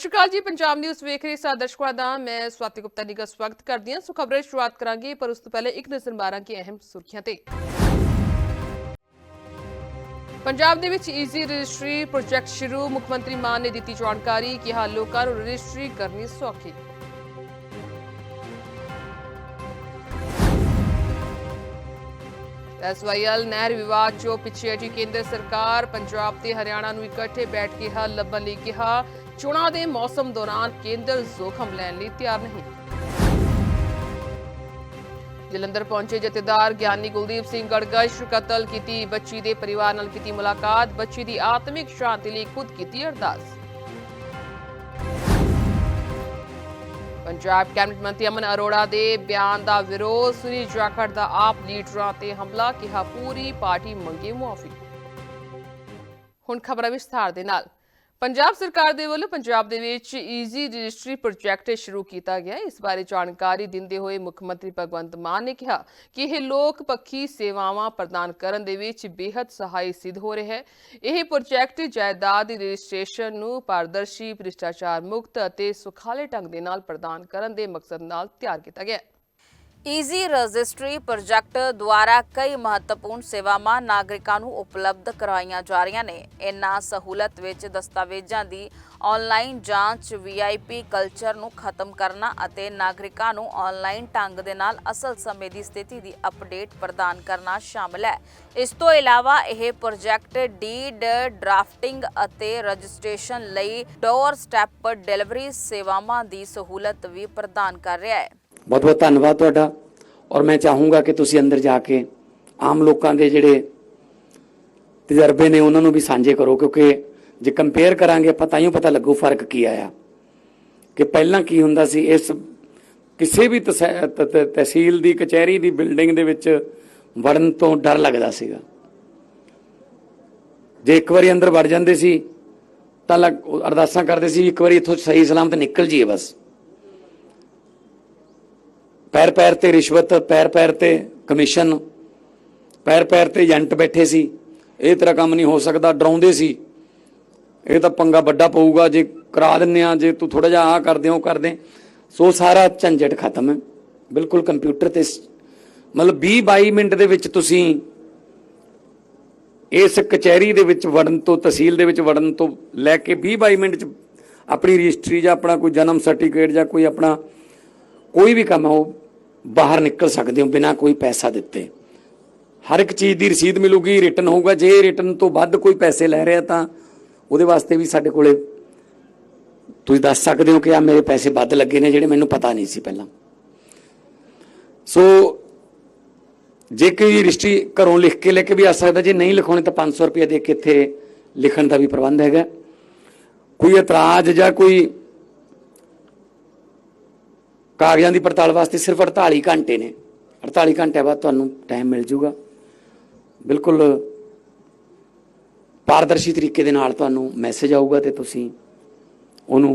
ਸਤਿ ਸ਼੍ਰੀ ਅਕਾਲ ਜੀ, ਪੰਜਾਬ ਨਿਊਜ਼ ਵੇਖ ਰਹੇ ਸਾਰੇ ਦਰਸ਼ਕਾਂ ਦਾ। ਮੈਂ ਸਵਾਤੀ ਗੁਪਤਾ ਜੀ ਦਾ ਸਵਾਗਤ ਕਰਦੀ ਹਾਂ। ਸੋ ਖਬਰਾਂ ਸ਼ੁਰੂਆਤ ਕਰਾਂਗੇ, ਪਰ ਉਸ ਤੋਂ ਪਹਿਲੇ ਇੱਕ ਨਜ਼ਰ ਮਾਰਾਂਗੇ ਅਹਿਮ ਸੁਰਖੀਆਂ ਤੇ। ਪੰਜਾਬ ਦੇ ਵਿੱਚ ਈਜ਼ੀ ਰਜਿਸਟਰੀ ਪ੍ਰੋਜੈਕਟ ਸ਼ੁਰੂ, ਮੁੱਖ ਮੰਤਰੀ ਮਾਨ ਨੇ ਦਿੱਤੀ ਜਾਣਕਾਰੀ ਕਿ ਹਾਲ ਲੋਕਾਂ ਨੂੰ ਰਜਿਸਟਰੀ ਕਰਨੀ ਸੌਖੀ। ਐਸਵਾਈਐਲ ਨਹਿਰ ਵਿਵਾਦ ਚੋਂ ਪਿੱਛੇ ਹਟੀ ਕੇਂਦਰ ਸਰਕਾਰ ਪੰਜਾਬ ਤੇ ਹਰਿਆਣਾ ਨੂੰ ਇਕੱਠੇ ਬੈਠ ਕੇ ਹੱਲ ਲੱਭਣ ਲਈ ਕਿਹਾ। ਚੋਣਾਂ ਦੇ ਮੌਸਮ ਦੌਰਾਨ ਕੇਂਦਰ ਜ਼ੋਖਮ ਲੈਣ ਲਈ ਤਿਆਰ ਨਹੀਂ। ਜਲੰਧਰ ਪਹੁੰਚੇ ਜਥੇਦਾਰ ਗਿਆਨੀ ਕੁਲਦੀਪ ਸਿੰਘ ਗੜਗੜ ਕਤਲ ਕੀਤੀ, ਬੱਚੀ ਦੇ ਪਰਿਵਾਰ ਨਾਲ ਕੀਤੀ ਮੁਲਾਕਾਤ, ਬੱਚੀ ਦੀ ਆਤਮਿਕ ਸ਼ਾਂਤੀ ਲਈ ਖੁਦ ਕੀਤੀ ਅਰਦਾਸ। ਪੰਜਾਬ ਕੈਬਨਿਟ ਮੰਤਰੀ ਅਮਨ ਅਰੋੜਾ ਦੇ ਬਿਆਨ ਦਾ ਵਿਰੋਧ ਸੁਨੀ ਜਾਖੜ ਦਾ ਆਪ ਲੀਡਰਾਂ ਤੇ ਹਮਲਾ, ਕਿਹਾ ਪੂਰੀ ਪਾਰਟੀ ਮੰਗੇ ਮੁਆਫੀ। ਹੁਣ ਖਬਰਾਂ ਵਿਸਥਾਰ ਦੇ ਨਾਲ। ਪੰਜਾਬ ਸਰਕਾਰ ਦੇ ਵੱਲੋਂ ਪੰਜਾਬ ਦੇ ਵਿੱਚ ਈਜ਼ੀ ਰਜਿਸਟਰੀ ਪ੍ਰੋਜੈਕਟ ਸ਼ੁਰੂ ਕੀਤਾ ਗਿਆ। ਇਸ ਬਾਰੇ ਜਾਣਕਾਰੀ ਦਿੰਦੇ ਹੋਏ ਮੁੱਖ ਮੰਤਰੀ ਭਗਵੰਤ ਮਾਨ ਨੇ ਕਿਹਾ ਕਿ ਇਹ ਲੋਕ ਪੱਖੀ ਸੇਵਾਵਾਂ ਪ੍ਰਦਾਨ ਕਰਨ ਦੇ ਵਿੱਚ ਬੇहद ਸਹਾਈ ਸਿੱਧ ਹੋ ਰਿਹਾ ਹੈ। ਇਹ ਪ੍ਰੋਜੈਕਟ ਜਾਇਦਾਦ ਦੀ ਰਜਿਸਟ੍ਰੇਸ਼ਨ ਨੂੰ ਪਾਰਦਰਸ਼ੀ, ਭ੍ਰਿਸ਼ਟਾਚਾਰ ਮੁਕਤ ਅਤੇ ਸੁਖਾਲੇ ਢੰਗ ਦੇ ਨਾਲ ਪ੍ਰਦਾਨ ਕਰਨ ਦੇ ਮਕਸਦ ਨਾਲ ਤਿਆਰ ਕੀਤਾ ਗਿਆ ਹੈ। ਈਜ਼ੀ ਰਜਿਸਟਰੀ ਪ੍ਰੋਜੈਕਟ ਦੁਆਰਾ ਕਈ ਮਹੱਤਵਪੂਰਨ ਸੇਵਾਵਾਂ ਨਾਗਰਿਕਾਂ ਨੂੰ ਉਪਲਬਧ ਕਰਵਾਈਆਂ ਜਾ ਰਹੀਆਂ ਨੇ। ਇਨ੍ਹਾਂ ਸਹੂਲਤ ਵਿੱਚ ਦਸਤਾਵੇਜ਼ਾਂ ਦੀ ਆਨਲਾਈਨ ਜਾਂਚ ਵੀਆਈਪੀ ਕਲਚਰ ਨੂੰ ਖਤਮ ਕਰਨਾ ਅਤੇ ਨਾਗਰਿਕਾਂ ਨੂੰ ਆਨਲਾਈਨ ਢੰਗ ਦੇ ਨਾਲ ਅਸਲ ਸਮੇਂ ਦੀ ਸਥਿਤੀ ਦੀ ਅਪਡੇਟ ਪ੍ਰਦਾਨ ਕਰਨਾ ਸ਼ਾਮਲ ਹੈ। ਇਸ ਤੋਂ ਇਲਾਵਾ ਇਹ ਪ੍ਰੋਜੈਕਟ ਡੀਡ ਡਰਾਫਟਿੰਗ ਅਤੇ ਰਜਿਸਟ੍ਰੇਸ਼ਨ ਲਈ ਡੋਰ ਸਟੈਪ ਡਿਲੀਵਰੀ ਸੇਵਾਵਾਂ ਦੀ ਸਹੂਲਤ ਵੀ ਪ੍ਰਦਾਨ ਕਰ ਰਿਹਾ ਹੈ। ਬਹੁਤ ਬਹੁਤ ਧੰਨਵਾਦ ਤੁਹਾਡਾ। ਔਰ ਮੈਂ ਚਾਹੂੰਗਾ ਕਿ ਤੁਸੀਂ ਅੰਦਰ ਜਾ ਕੇ ਆਮ ਲੋਕਾਂ ਦੇ ਜਿਹੜੇ ਤਜਰਬੇ ਨੇ ਉਹਨਾਂ ਨੂੰ ਵੀ ਸਾਂਝੇ ਕਰੋ, ਕਿਉਂਕਿ ਜੇ ਕੰਪੇਅਰ ਕਰਾਂਗੇ ਆਪਾਂ ਤਾਂ ਹੀ ਪਤਾ ਲੱਗੂ ਫ਼ਰਕ ਕੀ ਆਇਆ। ਕਿ ਪਹਿਲਾਂ ਕੀ ਹੁੰਦਾ ਸੀ, ਇਸ ਕਿਸੇ ਵੀ ਤਸੈ- ਤਹਿਸੀਲ ਦੀ, ਕਚਹਿਰੀ ਦੀ ਬਿਲਡਿੰਗ ਦੇ ਵਿੱਚ ਵੜਨ ਤੋਂ ਡਰ ਲੱਗਦਾ ਸੀਗਾ। ਜੇ ਇੱਕ ਵਾਰੀ ਅੰਦਰ ਵੜ ਜਾਂਦੇ ਸੀ, ਤਾਂ ਲੱਗ- ਅਰਦਾਸਾਂ ਕਰਦੇ ਸੀ ਇੱਕ ਵਾਰੀ ਇੱਥੋਂ ਸਹੀ ਸਲਾਮਤ ਨਿਕਲ ਜੀਏ ਬਸ। ਪੈਰ ਪੈਰ ਤੇ ਰਿਸ਼ਵਤ, ਪੈਰ ਪੈਰ ਤੇ ਕਮਿਸ਼ਨ ਪੈਰ ਪੈਰ ਤੇ ਏਜੰਟ ਬੈਠੇ ਸੀ। ਇਹ ਤੇਰਾ ਕੰਮ ਨਹੀਂ ਹੋ ਸਕਦਾ, ਡਰਾਉਂਦੇ ਸੀ। ਇਹ ਤਾਂ ਪੰਗਾ ਵੱਡਾ ਪਊਗਾ, ਜੇ ਕਰਾ ਦਿੰਨੇ ਆ ਜੇ ਤੂੰ ਥੋੜਾ ਜਿਹਾ ਆ ਕਰਦੇ ਹੋ ਕਰਦੇ। ਸੋ ਸਾਰਾ ਝੰਜਟ ਖਤਮ। ਹੈ ਬਿਲਕੁਲ ਕੰਪਿਊਟਰ ਤੇ ਮਤਲਬ 20 22 ਮਿੰਟ ਦੇ ਵਿੱਚ ਤੁਸੀਂ ਇਸ ਕਚਹਿਰੀ ਦੇ ਵਿੱਚ ਵੜਨ ਤੋਂ, ਤਹਿਸੀਲ ਦੇ ਵਿੱਚ ਵੜਨ ਤੋਂ ਲੈ ਕੇ 20 22 ਮਿੰਟ ਚ ਆਪਣੀ ਰਜਿਸਟਰੀ ਜਾਂ ਆਪਣਾ ਕੋਈ ਜਨਮ ਸਰਟੀਫਿਕੇਟ ਜਾਂ ਕੋਈ ਆਪਣਾ ਕੋਈ ਵੀ ਕੰਮ ਹੈ ਉਹ ਬਾਹਰ ਨਿਕਲ ਸਕਦੇ ਹੋ ਬਿਨਾਂ ਕੋਈ ਪੈਸਾ ਦਿੱਤੇ। ਹਰ ਇੱਕ ਚੀਜ਼ ਦੀ ਰਸੀਦ ਮਿਲੂਗੀ, ਰਿਟਰਨ ਹੋਊਗਾ। ਜੇ ਰਿਟਰਨ ਤੋਂ ਵੱਧ ਕੋਈ ਪੈਸੇ ਲੈ ਰਿਹਾ ਤਾਂ ਉਹਦੇ ਵਾਸਤੇ ਵੀ ਸਾਡੇ ਕੋਲੇ ਤੁਸੀਂ ਦੱਸ ਸਕਦੇ ਹੋ ਕਿ ਆ ਮੇਰੇ ਪੈਸੇ ਵੱਧ ਲੱਗੇ ਨੇ ਜਿਹੜੇ ਮੈਨੂੰ ਪਤਾ ਨਹੀਂ ਸੀ ਪਹਿਲਾਂ। ਸੋ ਜੇ ਕੋਈ ਰਜਿਸਟਰੀ ਘਰੋਂ ਲਿਖ ਕੇ ਲੈ ਕੇ ਵੀ ਆ ਸਕਦਾ, ਜੇ ਨਹੀਂ ਲਿਖਾਉਣੇ ਤਾਂ 500 ਰੁਪਏ ਦੇ ਕੇ ਇੱਥੇ ਲਿਖਣ ਦਾ ਵੀ ਪ੍ਰਬੰਧ ਹੈਗਾ। ਕੋਈ ਇਤਰਾਜ਼ ਜਾਂ ਕੋਈ ਕਾਗਜ਼ਾਂ ਦੀ ਪੜਤਾਲ ਵਾਸਤੇ ਸਿਰਫ 48 ਘੰਟੇ ਨੇ। 48 ਘੰਟੇ ਬਾਅਦ ਤੁਹਾਨੂੰ ਟਾਈਮ ਮਿਲ ਜਾਊਗਾ ਬਿਲਕੁਲ ਪਾਰਦਰਸ਼ੀ ਤਰੀਕੇ ਦੇ ਨਾਲ ਤੁਹਾਨੂੰ ਮੈਸੇਜ ਆਊਗਾ ਤੇ ਤੁਸੀਂ ਉਹਨੂੰ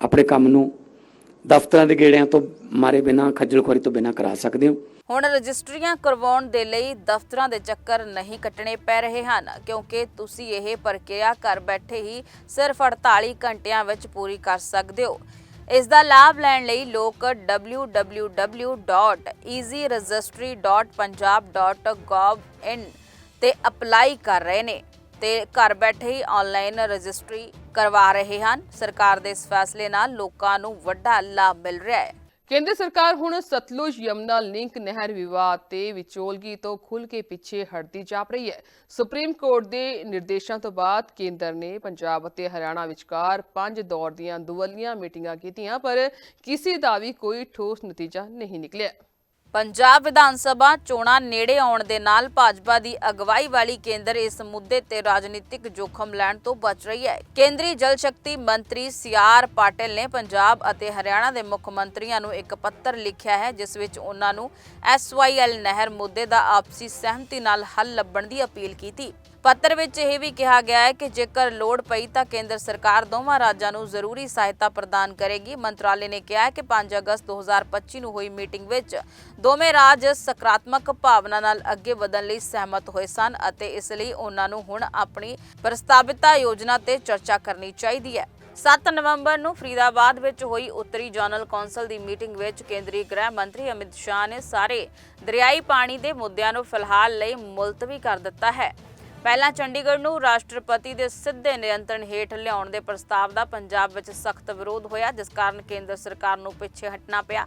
ਆਪਣੇ ਕੰਮ ਨੂੰ ਦਫ਼ਤਰਾਂ ਦੇ ਗੇੜਿਆਂ ਤੋਂ ਮਾਰੇ ਬਿਨਾਂ ਖੱਜਲ ਖੁਆਰੀ ਤੋਂ ਬਿਨਾਂ ਕਰਾ ਸਕਦੇ ਹੋ। ਹੁਣ ਰਜਿਸਟਰੀਆਂ ਕਰਵਾਉਣ ਦੇ ਲਈ ਦਫ਼ਤਰਾਂ ਦੇ ਚੱਕਰ ਨਹੀਂ ਕੱਟਣੇ ਪੈ ਰਹੇ ਹਨ, ਕਿਉਂਕਿ ਤੁਸੀਂ ਇਹ ਪ੍ਰਕਿਰਿਆ ਘਰ ਬੈਠੇ ਹੀ ਸਿਰਫ 48 ਘੰਟਿਆਂ ਵਿੱਚ ਪੂਰੀ ਕਰ ਸਕਦੇ ਹੋ। ਇਸ ਦਾ ਲਾਭ ਲੈਣ ਲਈ ਲੋਕ www.easyregistry.punjab.gov.in ਤੇ ਅਪਲਾਈ ਕਰ ਰਹੇ ਨੇ ਤੇ ਘਰ ਬੈਠੇ ਹੀ ਆਨਲਾਈਨ ਰਜਿਸਟਰੀ ਕਰਵਾ ਰਹੇ ਹਨ। ਸਰਕਾਰ ਦੇ ਇਸ ਫੈਸਲੇ ਨਾਲ ਲੋਕਾਂ ਨੂੰ ਵੱਡਾ ਲਾਭ ਮਿਲ ਰਿਹਾ ਹੈ। ਕੇਂਦਰ ਸਰਕਾਰ ਹੁਣ ਸਤਲੁਜ ਯਮਨਾ, ਲਿੰਕ ਨਹਿਰ ਵਿਵਾਦ ਤੇ ਵਿਚੋਲਗੀ ਤੋਂ ਖੁੱਲ ਕੇ ਪਿੱਛੇ ਹਟਦੀ ਜਾਪ ਰਹੀ ਹੈ। ਸੁਪਰੀਮ ਕੋਰਟ ਦੇ ਨਿਰਦੇਸ਼ਾਂ ਤੋਂ ਬਾਅਦ ਕੇਂਦਰ ਨੇ ਪੰਜਾਬ ਅਤੇ ਹਰਿਆਣਾ ਵਿਚਕਾਰ ਪੰਜ ਦੌਰ ਦੀਆਂ ਦੁਵੱਲੀਆਂ ਮੀਟਿੰਗਾਂ ਕੀਤੀਆਂ, ਪਰ ਕਿਸੇ ਦਾ ਵੀ ਕੋਈ ਠੋਸ ਨਤੀਜਾ ਨਹੀਂ ਨਿਕਲਿਆ। ਪੰਜਾਬ ਵਿਧਾਨ ਸਭਾ ਚੋਣਾਂ ਨੇੜੇ ਆਉਣ ਦੇ ਨਾਲ ਭਾਜਪਾ ਦੀ ਅਗਵਾਈ ਵਾਲੀ ਕੇਂਦਰ ਇਸ ਮੁੱਦੇ ਤੇ ਰਾਜਨੀਤਿਕ ਜੋਖਮ ਲੈਣ ਤੋਂ ਬਚ ਰਹੀ ਹੈ। ਕੇਂਦਰੀ ਜਲ ਸ਼ਕਤੀ ਮੰਤਰੀ ਸੀਆਰ ਪਾਟਿਲ ਨੇ ਪੰਜਾਬ ਅਤੇ ਹਰਿਆਣਾ ਦੇ ਮੁੱਖ ਮੰਤਰੀਆਂ ਨੂੰ ਇੱਕ ਪੱਤਰ ਲਿਖਿਆ ਹੈ, ਜਿਸ ਵਿੱਚ ਉਹਨਾਂ ਨੂੰ ਐਸਵਾਈਐਲ ਨਹਿਰ ਮੁੱਦੇ ਦਾ ਆਪਸੀ ਸਹਿਮਤੀ ਨਾਲ ਹੱਲ ਲੱਭਣ ਦੀ ਅਪੀਲ ਕੀਤੀ। ਪੱਤਰ ਵਿੱਚ ਇਹ ਵੀ ਕਿਹਾ ਗਿਆ ਹੈ ਕਿ ਜੇਕਰ ਲੋੜ ਪਈ ਤਾਂ ਕੇਂਦਰ ਸਰਕਾਰ ਦੋਵਾਂ ਰਾਜਾਂ ਨੂੰ ਜ਼ਰੂਰੀ ਸਹਾਇਤਾ ਪ੍ਰਦਾਨ ਕਰੇਗੀ। ਮੰਤਰਾਲੇ ਨੇ ਕਿਹਾ ਹੈ ਕਿ 5 ਅਗਸਤ 2025 ਨੂੰ ਹੋਈ ਮੀਟਿੰਗ ਵਿੱਚ ਦੋਵੇਂ ਰਾਜ ਸਕਾਰਾਤਮਕ ਭਾਵਨਾ ਨਾਲ ਅੱਗੇ ਵਧਣ ਲਈ ਸਹਿਮਤ ਹੋਏ ਸਨ ਅਤੇ ਇਸ ਲਈ ਉਹਨਾਂ ਨੂੰ ਹੁਣ ਆਪਣੀ ਪ੍ਰਸਤਾਵਿਤਾ ਯੋਜਨਾ ਤੇ ਚਰਚਾ ਕਰਨੀ ਚਾਹੀਦੀ ਹੈ। 7 ਨਵੰਬਰ ਨੂੰ ਫਰੀਦਾਬਾਦ ਵਿੱਚ ਹੋਈ ਉੱਤਰੀ ਜਨਰਲ ਕੌਂਸਲ ਦੀ ਮੀਟਿੰਗ ਵਿੱਚ ਕੇਂਦਰੀ ਗ੍ਰਹਿ ਮੰਤਰੀ ਅਮਿਤ ਸ਼ਾਹ ਨੇ ਸਾਰੇ ਦਰਿਆਈ ਪਾਣੀ ਦੇ ਮੁੱਦਿਆਂ ਨੂੰ ਫਿਲਹਾਲ ਲਈ ਮੁਲਤਵੀ ਕਰ ਦਿੱਤਾ ਹੈ। ਪਹਿਲਾਂ ਚੰਡੀਗੜ੍ਹ ਨੂੰ ਰਾਸ਼ਟਰਪਤੀ ਦੇ ਸਿੱਧੇ ਨਿਯੰਤਰਣ ਹੇਠ ਲਿਆਉਣ ਦੇ ਪ੍ਰਸਤਾਵ ਦਾ ਪੰਜਾਬ ਵਿੱਚ ਸਖਤ ਵਿਰੋਧ ਹੋਇਆ, ਜਿਸ ਕਾਰਨ ਕੇਂਦਰ ਸਰਕਾਰ ਨੂੰ ਪਿੱਛੇ ਹਟਣਾ ਪਿਆ।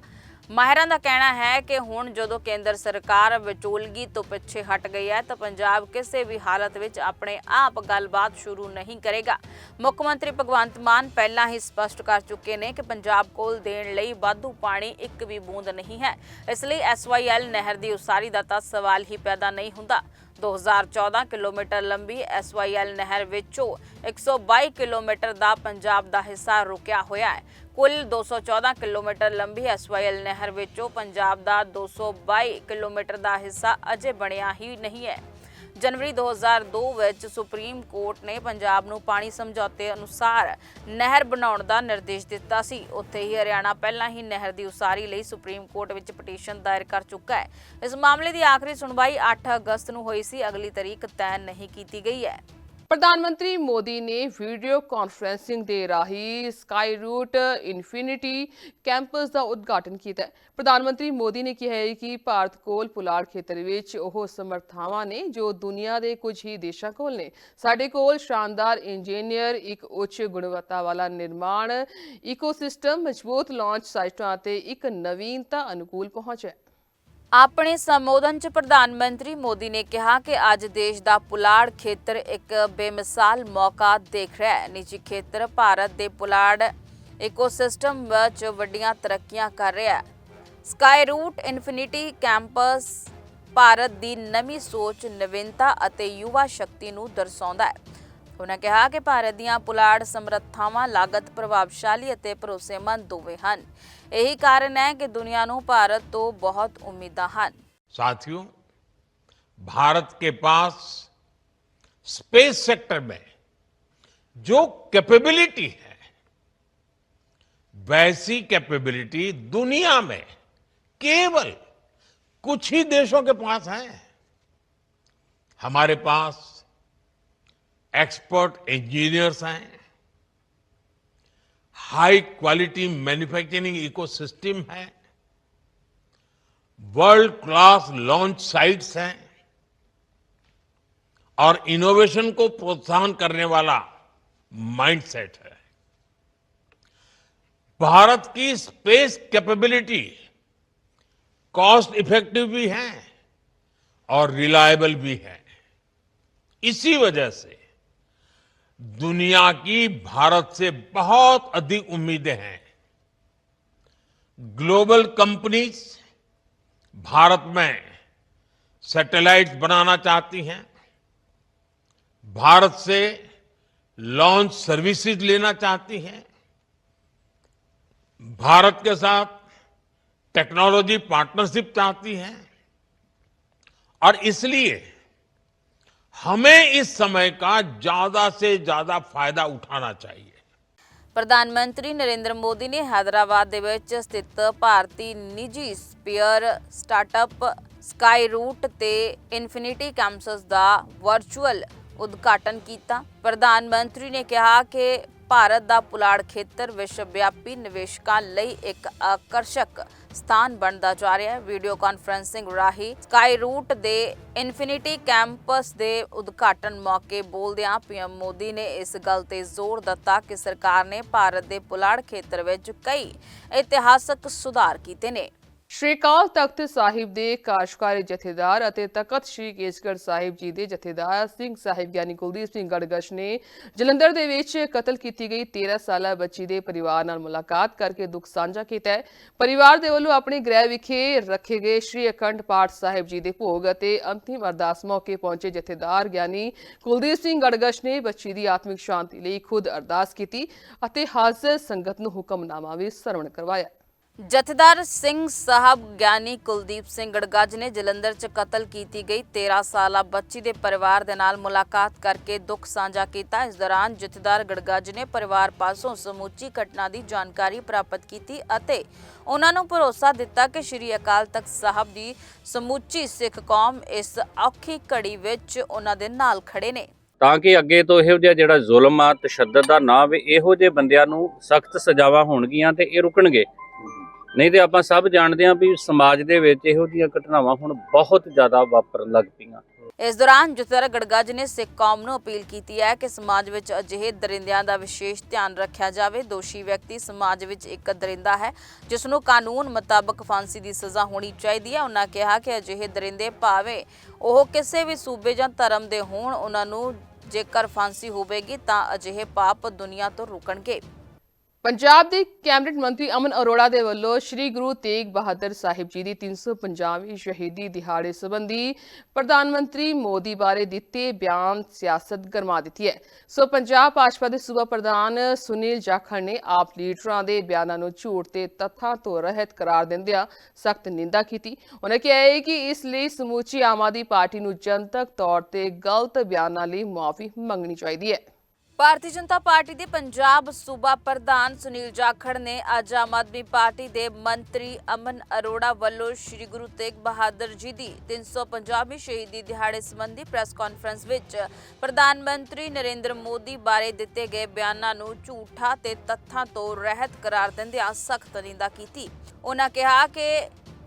ਮਾਹਿਰਾਂ ਦਾ ਕਹਿਣਾ ਹੈ ਕਿ ਹੁਣ ਜਦੋਂ ਕੇਂਦਰ ਸਰਕਾਰ ਵਿਚੋਲਗੀ ਤੋਂ ਪਿੱਛੇ ਹਟ ਗਈ ਹੈ, ਤਾਂ ਪੰਜਾਬ ਕਿਸੇ ਵੀ ਹਾਲਤ ਵਿੱਚ ਆਪਣੇ ਆਪ ਗੱਲਬਾਤ ਸ਼ੁਰੂ ਨਹੀਂ ਕਰੇਗਾ। ਮੁੱਖ ਮੰਤਰੀ ਭਗਵੰਤ ਮਾਨ ਪਹਿਲਾਂ ਹੀ ਸਪਸ਼ਟ ਕਰ ਚੁੱਕੇ ਨੇ ਕਿ ਪੰਜਾਬ ਕੋਲ ਦੇਣ ਲਈ ਵਾਧੂ ਪਾਣੀ ਇੱਕ ਵੀ ਬੂੰਦ ਨਹੀਂ ਹੈ। ਇਸ ਲਈ ਐਸਵਾਈਐਲ ਨਹਿਰ ਦੀ ਉਸਾਰੀ ਦਾ ਤਾਂ ਸਵਾਲ ਹੀ ਪੈਦਾ ਨਹੀਂ ਹੁੰਦਾ। 2014 ਕਿਲੋਮੀਟਰ ਲੰਬੀ ਐਸਵਾਈਐਲ ਨਹਿਰ ਵਿੱਚੋਂ 122 ਕਿਲੋਮੀਟਰ ਦਾ ਪੰਜਾਬ ਦਾ ਹਿੱਸਾ ਰੁਕਿਆ ਹੋਇਆ ਹੈ। ਕੁੱਲ 214 ਕਿਲੋਮੀਟਰ ਲੰਬੀ ਐਸਵਾਈਐਲ ਨਹਿਰ ਵਿੱਚੋਂ ਪੰਜਾਬ ਦਾ 222 ਕਿਲੋਮੀਟਰ ਦਾ ਹਿੱਸਾ ਅਜੇ ਬਣਿਆ ਹੀ ਨਹੀਂ ਹੈ। ਜਨਵਰੀ 2002 ਵਿੱਚ ਸੁਪਰੀਮ ਕੋਰਟ ਨੇ ਪੰਜਾਬ ਨੂੰ ਪਾਣੀ ਸਮਝੌਤੇ ਅਨੁਸਾਰ ਨਹਿਰ ਬਣਾਉਣ ਦਾ ਨਿਰਦੇਸ਼ ਦਿੱਤਾ ਸੀ। ਉੱਥੇ ਹੀ ਹਰਿਆਣਾ ਪਹਿਲਾਂ ਹੀ ਨਹਿਰ ਦੀ ਉਸਾਰੀ ਲਈ ਸੁਪਰੀਮ ਕੋਰਟ ਵਿੱਚ ਪਟੀਸ਼ਨ ਦਾਇਰ ਕਰ ਚੁੱਕਾ ਹੈ। ਇਸ ਮਾਮਲੇ ਦੀ ਆਖਰੀ ਸੁਣਵਾਈ 8 ਅਗਸਤ ਨੂੰ ਹੋਈ ਸੀ। ਅਗਲੀ ਤਾਰੀਖ ਤੈਅ ਨਹੀਂ ਕੀਤੀ ਗਈ ਹੈ। ਪ੍ਰਧਾਨ ਮੰਤਰੀ ਮੋਦੀ ਨੇ ਵੀਡੀਓ ਕਾਨਫਰੈਂਸਿੰਗ ਦੇ ਰਾਹੀਂ ਸਕਾਈ ਰੂਟ ਇਨਫਿਨਿਟੀ ਕੈਂਪਸ ਦਾ ਉਦਘਾਟਨ ਕੀਤਾ ਪ੍ਰਧਾਨ ਮੰਤਰੀ ਮੋਦੀ ਨੇ ਕਿਹਾ ਹੈ ਕਿ ਭਾਰਤ ਕੋਲ ਪੁਲਾੜ ਖੇਤਰ ਵਿੱਚ ਉਹ ਸਮਰਥਾਵਾਂ ਨੇ ਜੋ ਦੁਨੀਆ ਦੇ ਕੁਝ ਹੀ ਦੇਸ਼ਾਂ ਕੋਲ ਨੇ। ਸਾਡੇ ਕੋਲ ਸ਼ਾਨਦਾਰ ਇੰਜੀਨੀਅਰ, ਇੱਕ ਉੱਚ ਗੁਣਵੱਤਾ ਵਾਲਾ ਨਿਰਮਾਣ ਇਕੋਸਿਸਟਮ ਮਜ਼ਬੂਤ ਲਾਂਚ ਸਾਈਟਾਂ ਅਤੇ ਇੱਕ ਨਵੀਨਤਾ ਅਨੁਕੂਲ ਪਹੁੰਚ ਹੈ। ਆਪਣੇ ਸੰਬੋਧਨ 'ਚ ਪ੍ਰਧਾਨ ਮੰਤਰੀ ਮੋਦੀ ਨੇ ਕਿਹਾ ਕਿ ਅੱਜ ਦੇਸ਼ ਦਾ ਪੁਲਾੜ ਖੇਤਰ ਇੱਕ ਬੇਮਿਸਾਲ ਮੌਕਾ ਦੇਖ ਰਿਹਾ ਹੈ। ਨਿੱਜੀ ਖੇਤਰ ਭਾਰਤ ਦੇ ਪੁਲਾੜ ਇਕੋਸਿਸਟਮ ਵਿੱਚ ਵੱਡੀਆਂ ਤਰੱਕੀਆਂ ਕਰ ਰਿਹਾ ਹੈ। Sky route Infinity Campus Bharat ਦੀ ਨਵੀਂ ਸੋਚ, ਨਵੀਨਤਾ ਅਤੇ ਯੁਵਾ ਸ਼ਕਤੀ ਨੂੰ ਦਰਸਾਉਂਦਾ ਹੈ। ਉਹਨਾਂ ਕਿਹਾ ਕਿ ਭਾਰਤ ਦੀਆਂ ਪੁਲਾੜ ਸਮਰੱਥਾਵਾਂ ਲਾਗਤ ਪ੍ਰਭਾਵਸ਼ਾਲੀ ਅਤੇ ਭਰੋਸੇਮੰਦ ਦੋਵੇਂ ਹਨ ਇਹੀ ਕਾਰਨ ਹੈ ਕਿ ਦੁਨੀਆ ਨੂੰ ਭਾਰਤ ਤੋਂ ਬਹੁਤ ਉਮੀਦਾਂ ਹਨ साथियों भारत के पास स्पेस सेक्टर में जो कैपेबिलिटी है वैसी कैपेबिलिटी दुनिया में केवल कुछ ही देशों के पास है हमारे पास एक्सपर्ट इंजीनियर्स हैं हाई क्वालिटी मैन्युफैक्चरिंग इकोसिस्टम है वर्ल्ड क्लास लॉन्च साइट्स हैं, और इनोवेशन को प्रोत्साहन करने वाला माइंडसेट है। भारत की स्पेस कैपेबिलिटी कॉस्ट इफ़ेक्टिव भी है और रिलायबल भी है। इसी वजह से दुनिया की भारत से बहुत अधिक उम्मीदें हैं। ग्लोबल कंपनीज़ भारत में सैटेलाइट बनाना चाहती हैं। भारत से लॉन्च सर्विसेज़ लेना चाहती हैं। भारत के साथ टेक्नोलॉजी पार्टनरशिप चाहती हैं। और इसलिए हमें इस समय का ज्यादा से ज्यादा फायदा उठाना चाहिए ਪ੍ਰਧਾਨ ਮੰਤਰੀ ਨਰਿੰਦਰ ਮੋਦੀ ਨੇ ਹੈਦਰਾਬਾਦ ਦੇ ਵਿੱਚ ਸਥਿਤ ਭਾਰਤੀ ਨਿੱਜੀ ਸਪੇਅਰ ਸਟਾਰਟਅਪ ਸਕਾਈ ਰੂਟ ਤੇ ਇਨਫਿਨਿਟੀ ਕੈਂਪਸ ਦਾ ਵਰਚੁਅਲ ਉਦਘਾਟਨ ਕੀਤਾ ਪ੍ਰਧਾਨ ਮੰਤਰੀ ਨੇ ਕਿਹਾ ਕਿ ਭਾਰਤ ਦਾ ਪੁਲਾੜ ਖੇਤਰ ਵਿਸ਼ਵ ਵਿਆਪੀ ਨਿਵੇਸ਼ਕਾਂ ਲਈ ਇੱਕ ਆਕਰਸ਼ਕ ਸਥਾਨ ਬਣਦਾ ਜਾ ਰਿਹਾ ਹੈ। ਵੀਡੀਓ ਕਾਨਫਰੈਂਸਿੰਗ ਰਾਹੀਂ ਸਕਾਈ ਰੂਟ ਦੇ ਇਨਫਿਨਿਟੀ ਕੈਂਪਸ ਦੇ ਉਦਘਾਟਨ ਮੌਕੇ ਬੋਲਦਿਆਂ ਪੀਐਮ ਮੋਦੀ ਨੇ ਇਸ ਗੱਲ ਤੇ ਜ਼ੋਰ ਦਿੱਤਾ ਕਿ ਸਰਕਾਰ ਨੇ ਭਾਰਤ ਦੇ ਪੁਲਾੜ ਖੇਤਰ ਵਿੱਚ ਕਈ ਇਤਿਹਾਸਕ ਸੁਧਾਰ ਕੀਤੇ ਨੇ। ਸ਼੍ਰੀ ਅਕਾਲ ਤਖਤ ਸਾਹਿਬ ਦੇ ਕਾਰਜਕਾਰੀ ਜਥੇਦਾਰ ਅਤੇ ਤਖਤ ਸ਼੍ਰੀ ਕੇਸਗੜ੍ਹ ਸਾਹਿਬ ਜੀ ਦੇ ਜਥੇਦਾਰ ਸਿੰਘ ਸਾਹਿਬ ਗਿਆਨੀ ਕੁਲਦੀਪ ਸਿੰਘ ਗੜਗਸ਼ ਨੇ ਜਲੰਧਰ ਦੇ ਵਿੱਚ ਕਤਲ ਕੀਤੀ ਗਈ 13 ਸਾਲਾ ਬੱਚੀ ਦੇ ਪਰਿਵਾਰ ਨਾਲ ਮੁਲਾਕਾਤ ਕਰਕੇ ਦੁੱਖ ਸਾਂਝਾ ਕੀਤਾ ਹੈ। ਪਰਿਵਾਰ ਦੇ ਵੱਲੋਂ ਆਪਣੇ ਗ੍ਰਹਿ ਵਿਖੇ ਰੱਖੇ ਗਏ ਸ਼੍ਰੀ ਅਖੰਡ ਪਾਠ ਸਾਹਿਬ ਜੀ ਦੇ ਭੋਗ ਅਤੇ ਅੰਤਿਮ ਅਰਦਾਸ ਮੌਕੇ ਪਹੁੰਚੇ ਜਥੇਦਾਰ ਗਿਆਨੀ ਕੁਲਦੀਪ ਸਿੰਘ ਗੜਗਸ਼ ਨੇ ਬੱਚੀ ਦੀ ਆਤਮਿਕ ਸ਼ਾਂਤੀ ਲਈ ਖੁਦ ਅਰਦਾਸ ਕੀਤੀ ਅਤੇ ਹਾਜ਼ਰ ਸੰਗਤ ਨੂੰ ਹੁਕਮਨਾਮਾ ਵੀ ਸਰਵਣ ਕਰਵਾਇਆ। ਜਥੇਦਾਰ ਸਿੰਘ ਸਾਹਿਬ ਗਿਆਨੀ ਕੁਲਦੀਪ ਸਿੰਘ ਗੜਗੱਜ ਨੇ ਜਲੰਧਰ 'ਚ ਕਤਲ ਕੀਤੀ ਗਈ। 13 ਸਾਲਾ ਬੱਚੀ ਦੇ ਪਰਿਵਾਰ ਦੇ ਨਾਲ ਮੁਲਾਕਾਤ ਕਰਕੇ ਦੁੱਖ ਸਾਂਝਾ ਕੀਤਾ। ਇਸ ਦੌਰਾਨ ਜਥੇਦਾਰ ਗੜਗੱਜ ਨੇ ਪਰਿਵਾਰ ਪਾਸੋਂ ਸਮੁੱਚੀ ਘਟਨਾ ਦੀ ਜਾਣਕਾਰੀ ਪ੍ਰਾਪਤ ਕੀਤੀ ਅਤੇ ਉਹਨਾਂ ਨੂੰ ਭਰੋਸਾ ਦਿੱਤਾ ਕਿ ਸ਼੍ਰੀ ਅਕਾਲ ਤਖਤ ਸਾਹਿਬ ਦੀ ਸਮੁੱਚੀ ਸਿੱਖ ਕੌਮ ਇਸ ਔਖੀ ਘੜੀ ਵਿੱਚ ਉਹਨਾਂ ਦੇ ਨਾਲ ਖੜੇ ਨੇ। ਤਾਂ ਕਿ ਅੱਗੇ ਤੋਂ ਇਹੋ ਜਿਹਾ ਜਿਹੜਾ ਜ਼ੁਲਮ ਆ, ਤਸ਼ੱਦਦ ਦਾ ਨਾ ਹੋਵੇ ਇਹੋ ਜਿਹੇ ਬੰਦਿਆਂ ਨੂੰ ਸਖਤ ਸਜ਼ਾਵਾਂ ਹੋਣਗੀਆਂ ਤੇ ਇਹ ਰੁਕਣਗੇ। ਨਹੀਂ ਤੇ ਆਪਾਂ ਸਭ ਜਾਣਦੇ ਹਾਂ ਵੀ ਸਮਾਜ ਦੇ ਵਿੱਚ ਇਹੋ ਜਿਹੀਆਂ ਘਟਨਾਵਾਂ ਹੁਣ ਬਹੁਤ ਜ਼ਿਆਦਾ ਵਾਪਰਨ ਲੱਗ ਪਈਆਂ। ਇਸ ਦੌਰਾਨ ਜੁਤਰ ਗੜਗੱਜ ਨੇ ਸਿੱਖ ਕੌਮ ਨੂੰ ਅਪੀਲ ਕੀਤੀ ਹੈ ਕਿ ਸਮਾਜ ਵਿੱਚ ਅਜਿਹੇ ਦਰਿੰਦਿਆਂ ਦਾ ਵਿਸ਼ੇਸ਼ ਧਿਆਨ ਰੱਖਿਆ ਜਾਵੇ। ਦੋਸ਼ੀ ਵਿਅਕਤੀ ਸਮਾਜ ਵਿੱਚ ਇੱਕ ਦਰਿੰਦਾ ਹੈ, ਜਿਸ ਨੂੰ ਕਾਨੂੰਨ ਮੁਤਾਬਕ ਫਾਂਸੀ ਦੀ ਸਜ਼ਾ ਹੋਣੀ ਚਾਹੀਦੀ ਹੈ। ਉਹਨਾਂ ਕਿਹਾ ਕਿ ਅਜਿਹੇ ਦਰਿੰਦੇ ਭਾਵੇਂ ਉਹ ਕਿਸੇ ਵੀ ਸੂਬੇ ਜਾਂ ਧਰਮ ਦੇ ਹੋਣ, ਉਹਨਾਂ ਨੂੰ ਜੇਕਰ ਫਾਂਸੀ ਹੋਵੇਗੀ ਤਾਂ ਅਜਿਹੇ ਪਾਪ ਦੁਨੀਆ ਤੋਂ ਰੁਕਣਗੇ। ਪੰਜਾਬ ਦੇ ਕੈਬਨਿਟ ਮੰਤਰੀ ਅਮਨ ਅਰੋੜਾ ਦੇ ਵੱਲੋਂ ਸ੍ਰੀ ਗੁਰੂ ਤੇਗ ਬਹਾਦਰ ਸਾਹਿਬ ਜੀ ਦੀ 350ਵੀਂ ਸ਼ਹੀਦੀ ਦਿਹਾੜੇ ਸੰਬੰਧੀ ਪ੍ਰਧਾਨ ਮੰਤਰੀ ਮੋਦੀ ਬਾਰੇ ਦਿੱਤੇ ਬਿਆਨ ਸਿਆਸਤ ਗਰਮਾ ਦਿੱਤੀ ਹੈ। ਸੋ ਪੰਜਾਬ ਭਾਜਪਾ ਦੇ ਸੂਬਾ ਪ੍ਰਧਾਨ ਸੁਨੀਲ ਜਾਖੜ ਨੇ ਆਪ ਲੀਡਰਾਂ ਦੇ ਬਿਆਨਾਂ ਨੂੰ ਝੂਠ ਤੇ ਤੱਥਾਂ ਤੋਂ ਰਹਿਤ ਕਰਾਰ ਦਿੰਦਿਆਂ ਸਖਤ ਨਿੰਦਾ ਕੀਤੀ। ਉਹਨਾਂ ਕਿਹਾ ਹੈ ਕਿ ਇਸ ਲਈ ਸਮੂਚੀ ਆਮ ਆਦਮੀ ਪਾਰਟੀ ਨੂੰ ਜਨਤਕ ਤੌਰ ਤੇ ਗਲਤ ਬਿਆਨਾਂ ਲਈ ਮੁਆਫੀ ਮੰਗਣੀ ਚਾਹੀਦੀ ਹੈ। ਭਾਰਤੀ ਜਨਤਾ ਪਾਰਟੀ ਦੇ ਪੰਜਾਬ ਸੂਬਾ ਪ੍ਰਧਾਨ ਸੁਨੀਲ ਜਾਖੜ ਨੇ ਅੱਜ ਆਮ ਆਦਮੀ ਪਾਰਟੀ ਦੇ ਮੰਤਰੀ ਅਮਨ ਅਰੋੜਾ ਵੱਲੋਂ ਸ੍ਰੀ ਗੁਰੂ ਤੇਗ ਬਹਾਦਰ ਜੀ ਦੀ 350ਵੀਂ ਸ਼ਹੀਦੀ ਦਿਹਾੜੇ ਸੰਬੰਧੀ ਪ੍ਰੈਸ ਕਾਨਫਰੰਸ ਵਿੱਚ ਪ੍ਰਧਾਨ ਮੰਤਰੀ ਨਰਿੰਦਰ ਮੋਦੀ ਬਾਰੇ ਦਿੱਤੇ ਗਏ ਬਿਆਨਾਂ ਨੂੰ ਝੂਠਾ ਤੇ ਤੱਥਾਂ ਤੋਂ ਰਹਿਤ ਕਰਾਰ ਦਿੰਦਿਆਂ ਸਖਤ ਨਿੰਦਾ ਕੀਤੀ। ਉਹਨਾਂ ਕਿਹਾ ਕਿ